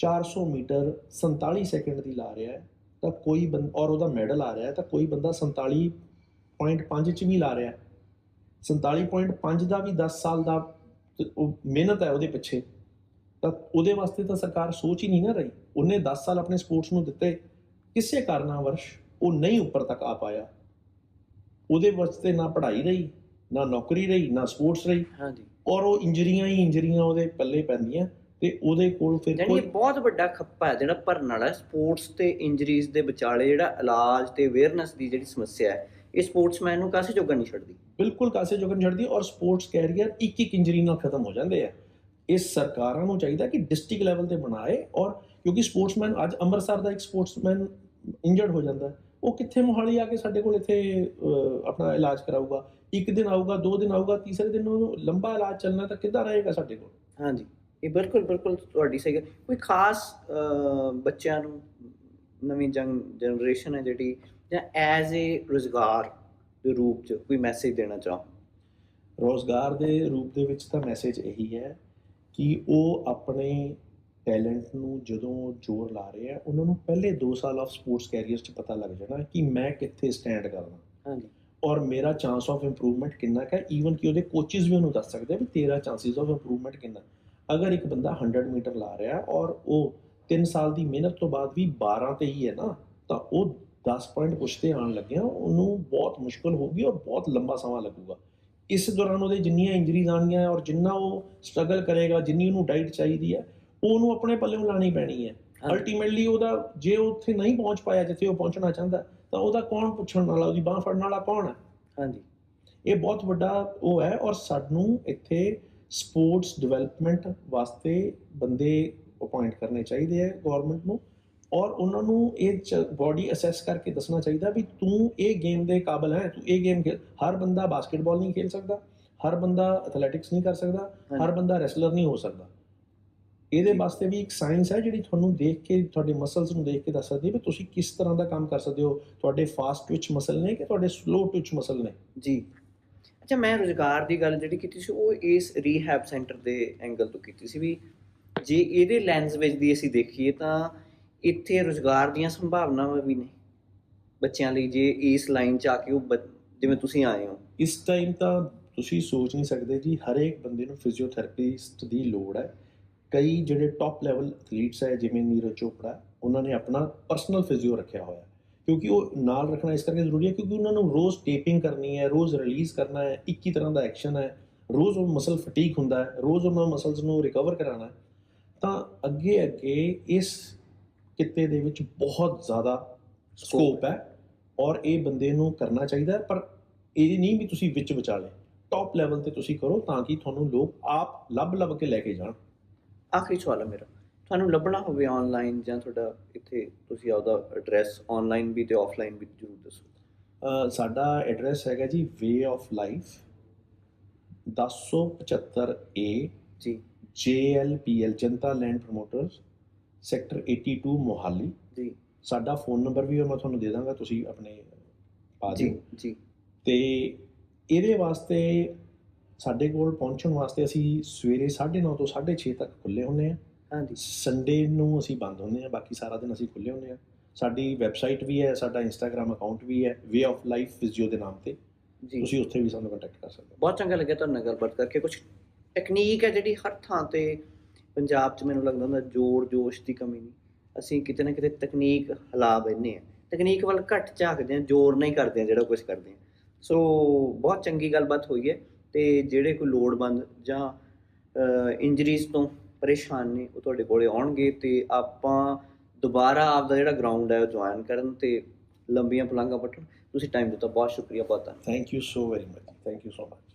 400 ਮੀਟਰ 47 ਸੈਕਿੰਡ ਦੀ ਲਾ ਰਿਹਾ ਹੈ ਤਾਂ ਕੋਈ ਬੰਦਾ ਔਰ ਉਹਦਾ ਮੈਡਲ ਆ ਰਿਹਾ ਹੈ ਤਾਂ ਕੋਈ ਬੰਦਾ 47.5 ਚ ਵੀ ਲਾ ਰਿਹਾ ਹੈ। 47.5 ਦਾ ਵੀ 10 ਸਾਲ ਦਾ ਮਿਹਨਤ ਹੈ ਉਹਦੇ ਪਿੱਛੇ। ਤਾਂ ਉਹਦੇ ਵਾਸਤੇ ਤਾਂ ਸਰਕਾਰ ਸੋਚ ਹੀ ਨਹੀਂ ਨਾ ਰਹੀ। ਉਹਨੇ 10 ਸਾਲ ਆਪਣੇ ਸਪੋਰਟਸ ਨੂੰ ਦਿੱਤੇ ਕਿਸੇ ਕਾਰਨਾਵਰਸ਼ ਉਹ ਨਹੀਂ ਉੱਪਰ ਤੱਕ ਆ ਪਾਇਆ। ਉਹਦੇ ਵਾਸਤੇ ਨਾ ਪੜ੍ਹਾਈ ਰਹੀ ਨਾ ਨੌਕਰੀ ਰਹੀ ਨਾ ਸਪੋਰਟਸ ਰਹੀ। ਹਾਂਜੀ। ਔਰ ਉਹ ਇੰਜਰੀਆਂ ਹੀ ਇੰਜਰੀਆਂ ਉਹਦੇ ਪੱਲੇ ਪੈਂਦੀਆਂ। ਤੇ ਉਹਦੇ ਕੋਲ ਫਿਰ ਕੋਈ ਬਹੁਤ ਵੱਡਾ ਖੱਪਾ ਹੈ ਜਿਹੜਾ ਭਰਨ ਵਾਲਾ ਸਪੋਰਟਸ ਤੇ ਇੰਜਰੀਜ਼ ਦੇ ਵਿਚਾਲੇ ਜਿਹੜਾ ਇਲਾਜ ਤੇ ਅਵੇਅਰਨੈਸ ਦੀ ਜਿਹੜੀ ਸਮੱਸਿਆ ਹੈ ਇਹ ਸਪੋਰਟਸਮੈਨ ਨੂੰ ਕਾਸੇ ਜੋਗਾ ਨਹੀਂ ਛੱਡਦੀ? ਬਿਲਕੁਲ ਕਾਸੇ ਜੋਗਨ ਛੱਡਦੀ ਔਰ ਸਪੋਰਟਸ ਕੈਰੀਅਰ ਇੱਕ ਇੱਕ ਇੰਜਰੀ ਨਾਲ ਖਤਮ ਹੋ ਜਾਂਦੇ ਆ। ਇਸ ਸਰਕਾਰਾਂ ਨੂੰ ਚਾਹੀਦਾ ਕਿ ਡਿਸਟ੍ਰਿਕਟ ਲੈਵਲ ਤੇ ਬਣਾਏ ਔਰ ਕਿਉਂਕਿ ਸਪੋਰਟਸਮੈਨ ਅੱਜ ਅੰਮ੍ਰਿਤਸਰ ਦਾ ਇੱਕ ਸਪੋਰਟਸਮੈਨ ਇੰਜਰਡ ਹੋ ਜਾਂਦਾ ਉਹ ਕਿੱਥੇ ਮੋਹਾਲੀ ਆ ਕੇ ਸਾਡੇ ਕੋਲ ਇੱਥੇ ਆਪਣਾ ਇਲਾਜ ਕਰਾਊਗਾ? ਇੱਕ ਦਿਨ ਆਊਗਾ ਦੋ ਦਿਨ ਆਊਗਾ ਤੀਸਰੇ ਦਿਨ ਉਹ ਲੰਬਾ ਇਲਾਜ ਚੱਲਣਾ ਤਾਂ ਕਿੱਦਾਂ ਰਹੇਗਾ ਸਾਡੇ ਕੋਲ? ਹਾਂਜੀ। ਇਹ ਬਿਲਕੁਲ ਬਿਲਕੁਲ ਤੁਹਾਡੀ ਸਹੀ ਗੱਲ। ਕੋਈ ਖਾਸ ਬੱਚਿਆਂ ਨੂੰ ਨਵੀਂ ਜੰਗ ਜਨਰੇਸ਼ਨ ਹੈ ਜਿਹੜੀ ਜਾਂ ਐਜ਼ ਏ ਰੋਜ਼ਗਾਰ ਦੇ ਰੂਪ ਚ ਕੋਈ ਮੈਸੇਜ ਦੇਣਾ ਚਾਹੋ? ਰੋਜ਼ਗਾਰ ਦੇ ਰੂਪ ਦੇ ਵਿੱਚ ਤਾਂ ਮੈਸੇਜ ਇਹੀ ਹੈ ਕਿ ਉਹ ਆਪਣੇ ਟੈਲੈਂਟ ਨੂੰ ਜਦੋਂ ਜ਼ੋਰ ਲਾ ਰਹੇ ਆ ਉਹਨਾਂ ਨੂੰ ਪਹਿਲੇ 2 ਸਾਲ ਆਫ ਸਪੋਰਟਸ ਕੈਰੀਅਰ 'ਚ ਪਤਾ ਲੱਗ ਜਾਣਾ ਕਿ ਮੈਂ ਕਿੱਥੇ ਸਟੈਂਡ ਕਰਨਾ। ਹਾਂਜੀ। ਔਰ ਮੇਰਾ ਚਾਂਸ ਆਫ ਇੰਪਰੂਵਮੈਂਟ ਕਿੰਨਾ ਹੈ? ਈਵਨ ਕਿ ਉਹਦੇ ਕੋਚਿਸ ਵੀ ਉਹਨੂੰ ਦੱਸ ਸਕਦੇ ਆ ਵੀ ਤੇਰਾ ਚਾਂਸਿਸ ਆਫ ਇੰਪਰੂਵਮੈਂਟ ਕਿੰਨਾ। ਅਗਰ ਇੱਕ ਬੰਦਾ 100 ਮੀਟਰ ਲਾ ਰਿਹਾ ਔਰ ਉਹ 3 ਸਾਲ ਦੀ ਮਿਹਨਤ ਤੋਂ ਬਾਅਦ ਵੀ 12 ਤੇ ਹੀ ਹੈ ਨਾ ਤਾਂ ਉਹ 10 ਪੁਆਇੰਟ ਪੁੱਛਤੇ ਆਉਣ ਲੱਗਿਆ ਉਹਨੂੰ ਬਹੁਤ ਮੁਸ਼ਕਲ ਹੋਊਗੀ ਔਰ ਬਹੁਤ ਲੰਬਾ ਸਮਾਂ ਲੱਗੂਗਾ। ਇਸ ਦੌਰਾਨ ਉਹਦੇ ਜਿੰਨੀਆਂ ਇੰਜਰੀਜ਼ ਆਉਣਗੀਆਂ ਔਰ ਜਿੰਨਾ ਉਹ ਸਟਰਗਲ ਕਰੇਗਾ ਜਿੰਨੀ ਉਹਨੂੰ ਡਾਈਟ ਚਾਹੀਦੀ ਹੈ ਉਹ ਉਹਨੂੰ ਆਪਣੇ ਪੱਲੇ ਲਾਣੀ ਪੈਣੀ ਹੈ। ਅਲਟੀਮੇਟਲੀ ਉਹਦਾ ਜੇ ਉਹ ਉੱਥੇ ਨਹੀਂ ਪਹੁੰਚ ਪਾਇਆ ਜਿੱਥੇ ਉਹ ਪਹੁੰਚਣਾ ਚਾਹੁੰਦਾ ਤਾਂ ਉਹਦਾ ਕੌਣ ਪੁੱਛਣ ਵਾਲਾ ਉਹਦੀ ਬਾਹ ਫੜਨ ਵਾਲਾ ਕੌਣ ਹੈ? ਹਾਂਜੀ। ਇਹ ਬਹੁਤ ਵੱਡਾ ਉਹ ਹੈ ਔਰ ਸਾਨੂੰ ਇੱਥੇ ਸਪੋਰਟਸ ਡਿਵੈਲਪਮੈਂਟ ਵਾਸਤੇ ਬੰਦੇ ਅਪਾਇੰਟ ਕਰਨੇ ਚਾਹੀਦੇ ਹੈ ਗਵਰਨਮੈਂਟ ਨੂੰ ਔਰ ਉਹਨਾਂ ਨੂੰ ਇਹ ਬਾਡੀ ਅਸੈਸ ਕਰਕੇ ਦੱਸਣਾ ਚਾਹੀਦਾ ਵੀ ਤੂੰ ਇਹ ਗੇਮ ਦੇ ਕਾਬਿਲ ਹੈ ਤੂੰ ਇਹ ਗੇਮ ਹਰ ਬੰਦਾ ਬਾਸਕਟਬਾਲ ਨਹੀਂ ਖੇਲ ਸਕਦਾ ਹਰ ਬੰਦਾ ਐਥਲੈਟਿਕਸ ਨਹੀਂ ਕਰ ਸਕਦਾ ਹਰ। ਬੰਦਾ ਰੈਸਲਰ ਨਹੀਂ ਹੋ ਸਕਦਾ। ਇਹਦੇ ਵਾਸਤੇ ਵੀ ਇੱਕ ਸਾਇੰਸ ਹੈ ਜਿਹੜੀ ਤੁਹਾਨੂੰ ਦੇਖ ਕੇ ਤੁਹਾਡੇ ਮਸਲਸ ਨੂੰ ਦੇਖ ਕੇ ਦੱਸ ਸਕਦੀ ਹੈ ਵੀ ਤੁਸੀਂ ਕਿਸ ਤਰ੍ਹਾਂ ਦਾ ਕੰਮ ਕਰ ਸਕਦੇ ਹੋ ਤੁਹਾਡੇ ਫਾਸਟ ਟਵਿਚ ਮਸਲ ਨੇ ਕਿ ਤੁਹਾਡੇ ਸਲੋ ਟਵਿਚ ਮਸਲ ਨੇ। ਜੀ। ਅੱਛਾ, ਮੈਂ ਰੋਜ਼ਗਾਰ ਦੀ ਗੱਲ ਜਿਹੜੀ ਕੀਤੀ ਸੀ, ਉਹ ਇਸ ਰੀਹੈਬ ਸੈਂਟਰ ਦੇ ਐਂਗਲ ਤੋਂ ਕੀਤੀ ਸੀ ਵੀ ਜੇ ਇਹਦੇ ਲੈਂਸ ਵਿੱਚ ਦੀ ਅਸੀਂ ਦੇਖੀਏ ਤਾਂ ਇੱਥੇ ਰੋਜ਼ਗਾਰ ਦੀਆਂ ਸੰਭਾਵਨਾਵਾਂ ਵੀ ਨੇ। ਬੱਚਿਆਂ ਲਈ ਜੇ ਇਸ ਲਾਈਨ 'ਚ ਆ ਕੇ ਉਹ ਬ- ਜਿਵੇਂ ਤੁਸੀਂ ਆਏ ਹੋ। ਇਸ ਟਾਈਮ ਤਾਂ ਤੁਸੀਂ ਸੋਚ ਨਹੀਂ ਸਕਦੇ ਜੀ, ਹਰੇਕ ਬੰਦੇ ਨੂੰ ਫਿਜ਼ੀਓਥੈਰੇਪਿਸਟ ਦੀ ਲੋੜ ਹੈ। ਕਈ ਜਿਹੜੇ ਟੌਪ ਲੈਵਲ ਐਥਲੀਟਸ ਹੈ, ਜਿਵੇਂ ਨੀਰਜ ਚੋਪੜਾ, ਉਹਨਾਂ ਨੇ ਆਪਣਾ ਪਰਸਨਲ ਫਿਜ਼ੀਓ ਰੱਖਿਆ ਹੋਇਆ। ਕਿਉਂਕਿ ਉਹ ਨਾਲ ਰੱਖਣਾ ਇਸ ਕਰਕੇ ਜ਼ਰੂਰੀ ਹੈ ਕਿਉਂਕਿ ਉਹਨਾਂ ਨੂੰ ਰੋਜ਼ ਟੇਪਿੰਗ ਕਰਨੀ ਹੈ, ਰੋਜ਼ ਰਿਲੀਜ਼ ਕਰਨਾ ਹੈ, ਇੱਕ ਹੀ ਤਰ੍ਹਾਂ ਦਾ ਐਕਸ਼ਨ ਹੈ, ਰੋਜ਼ ਉਹ ਮਸਲ ਫਟੀਕ ਹੁੰਦਾ ਹੈ, ਰੋਜ਼ ਉਹਨਾਂ ਮਸਲਸ ਨੂੰ ਰਿਕਵਰ ਕਰਾਉਣਾ ਹੈ। ਤਾਂ ਅੱਗੇ ਅੱਗੇ ਇਸ ਕਿੱਤੇ ਦੇ ਵਿੱਚ ਬਹੁਤ ਜ਼ਿਆਦਾ ਸਕੋਪ ਹੈ ਔਰ ਇਹ ਬੰਦੇ ਨੂੰ ਕਰਨਾ ਚਾਹੀਦਾ ਪਰ ਇਹ ਨਹੀਂ ਵੀ ਤੁਸੀਂ ਵਿੱਚ ਵਿਚਾਲੇ ਟੌਪ ਲੈਵਲ ਤੇ ਤੁਸੀਂ ਕਰੋ ਤਾਂ ਕਿ ਤੁਹਾਨੂੰ ਲੋਕ ਆਪ ਲੱਭ ਲੱਭ ਕੇ ਲੈ ਕੇ ਜਾਣ। ਆਖਰੀ ਸਵਾਲ ਹੈ ਮੇਰਾ। ਤੁਹਾਨੂੰ ਲੱਭਣਾ ਹੋਵੇ ਆਨਲਾਈਨ ਜਾਂ ਤੁਹਾਡਾ ਇੱਥੇ ਤੁਸੀਂ ਆਪਦਾ ਐਡਰੈਸ ਆਨਲਾਈਨ ਵੀ ਤੇ ਆਫਲਾਈਨ ਵੀ ਜ਼ਰੂਰ ਦੱਸੋ। ਸਾਡਾ ਐਡਰੈਸ ਹੈਗਾ ਜੀ ਵੇ ਆਫ ਲਾਈਫ 1075 ਏ ਜੀ। JLPL Janta land promoters sector 82 Mohali. ਜੀ। ਸਾਡਾ ਫੋਨ ਨੰਬਰ ਵੀ ਮੈਂ ਤੁਹਾਨੂੰ ਦੇ ਦਾਂਗਾ ਤੁਸੀਂ ਆਪਣੇ ਪਾ ਜੀ ਜੀ। ਤੇ ਇਹਦੇ ਵਾਸਤੇ ਸਾਡੇ ਕੋਲ ਪਹੁੰਚਣ ਵਾਸਤੇ ਅਸੀਂ ਸਵੇਰੇ 9:30 ਤੋਂ 6:30 ਤੱਕ ਖੁੱਲੇ ਹੁੰਨੇ ਆ ਹਾਂਜੀ। ਸੰਡੇ ਨੂੰ ਅਸੀਂ ਬੰਦ ਹੁੰਨੇ ਆ ਬਾਕੀ ਸਾਰਾ ਦਿਨ ਅਸੀਂ ਖੁੱਲੇ ਹੁੰਨੇ ਆ ਸਾਡੀ ਵੈਬਸਾਈਟ ਵੀ ਹੈ ਸਾਡਾ ਇੰਸਟਾਗ੍ਰam ਅਕਾਊਂਟ ਵੀ ਹੈ ਵੇ ਆਫ ਲਾਈਫ ਫਿਜ਼ੀਓ ਦੇ ਨਾਮ ਤੇ। ਜੀ। ਤੁਸੀਂ ਉੱਥੇ ਵੀ ਸਾਨੂੰ ਕੰਟੈਕਟ ਕਰ ਸਕਦੇ ਹੋ। ਬਹੁਤ ਚੰਗਾ ਲੱਗਿਆ ਤੁਹਾਡੇ ਨਾਲ ਗੱਲਬਾਤ ਕਰਕੇ। ਕੁਝ ਟੈਕਨੀਕ ਹੈ ਜਿਹੜੀ ਹਰ ਥਾਂ ਤੇ ਪੰਜਾਬ 'ਚ ਮੈਨੂੰ ਲੱਗਦਾ ਹੁੰਦਾ ਜ਼ੋਰ ਜੋਸ਼ ਦੀ ਕਮੀ ਨਹੀਂ। ਅਸੀਂ ਕਿਤੇ ਨਾ ਕਿਤੇ ਤਕਨੀਕ ਹਿਲਾ ਬੈਨੇ ਆ ਤਕਨੀਕ ਵੱਲ ਘੱਟ ਝਾਕਦੇ ਆ ਜ਼ੋਰ ਨਹੀਂ ਕਰਦੇ ਆ ਜਿਹੜਾ ਕੁਝ ਕਰਦੇ ਆ ਸੋ ਬਹੁਤ ਚੰਗੀ ਗੱਲਬਾਤ ਹੋਈ ਹੈ ਤੇ ਜਿਹੜੇ ਕੋਈ ਲੋੜਵੰਦ ਜਾਂ ਇੰਜਰੀਜ਼ ਤੋਂ ਪਰੇਸ਼ਾਨ ਨੇ ਉਹ ਤੁਹਾਡੇ ਕੋਲੇ ਆਉਣਗੇ ਤੇ ਆਪਾਂ ਦੁਬਾਰਾ ਆਪਦਾ ਜਿਹੜਾ ਗਰਾਊਂਡ ਹੈ ਉਹ ਜੁਆਇਨ ਕਰਨ ਤੇ ਲੰਬੀਆਂ ਪਲਾਂਘਾਂ ਪੱਟਣ। ਤੁਸੀਂ ਟਾਈਮ ਦਿੱਤਾ, ਬਹੁਤ ਸ਼ੁਕਰੀਆ, ਬਹੁਤ ਧੰਨਵਾਦ। Thank you so very much thank you so much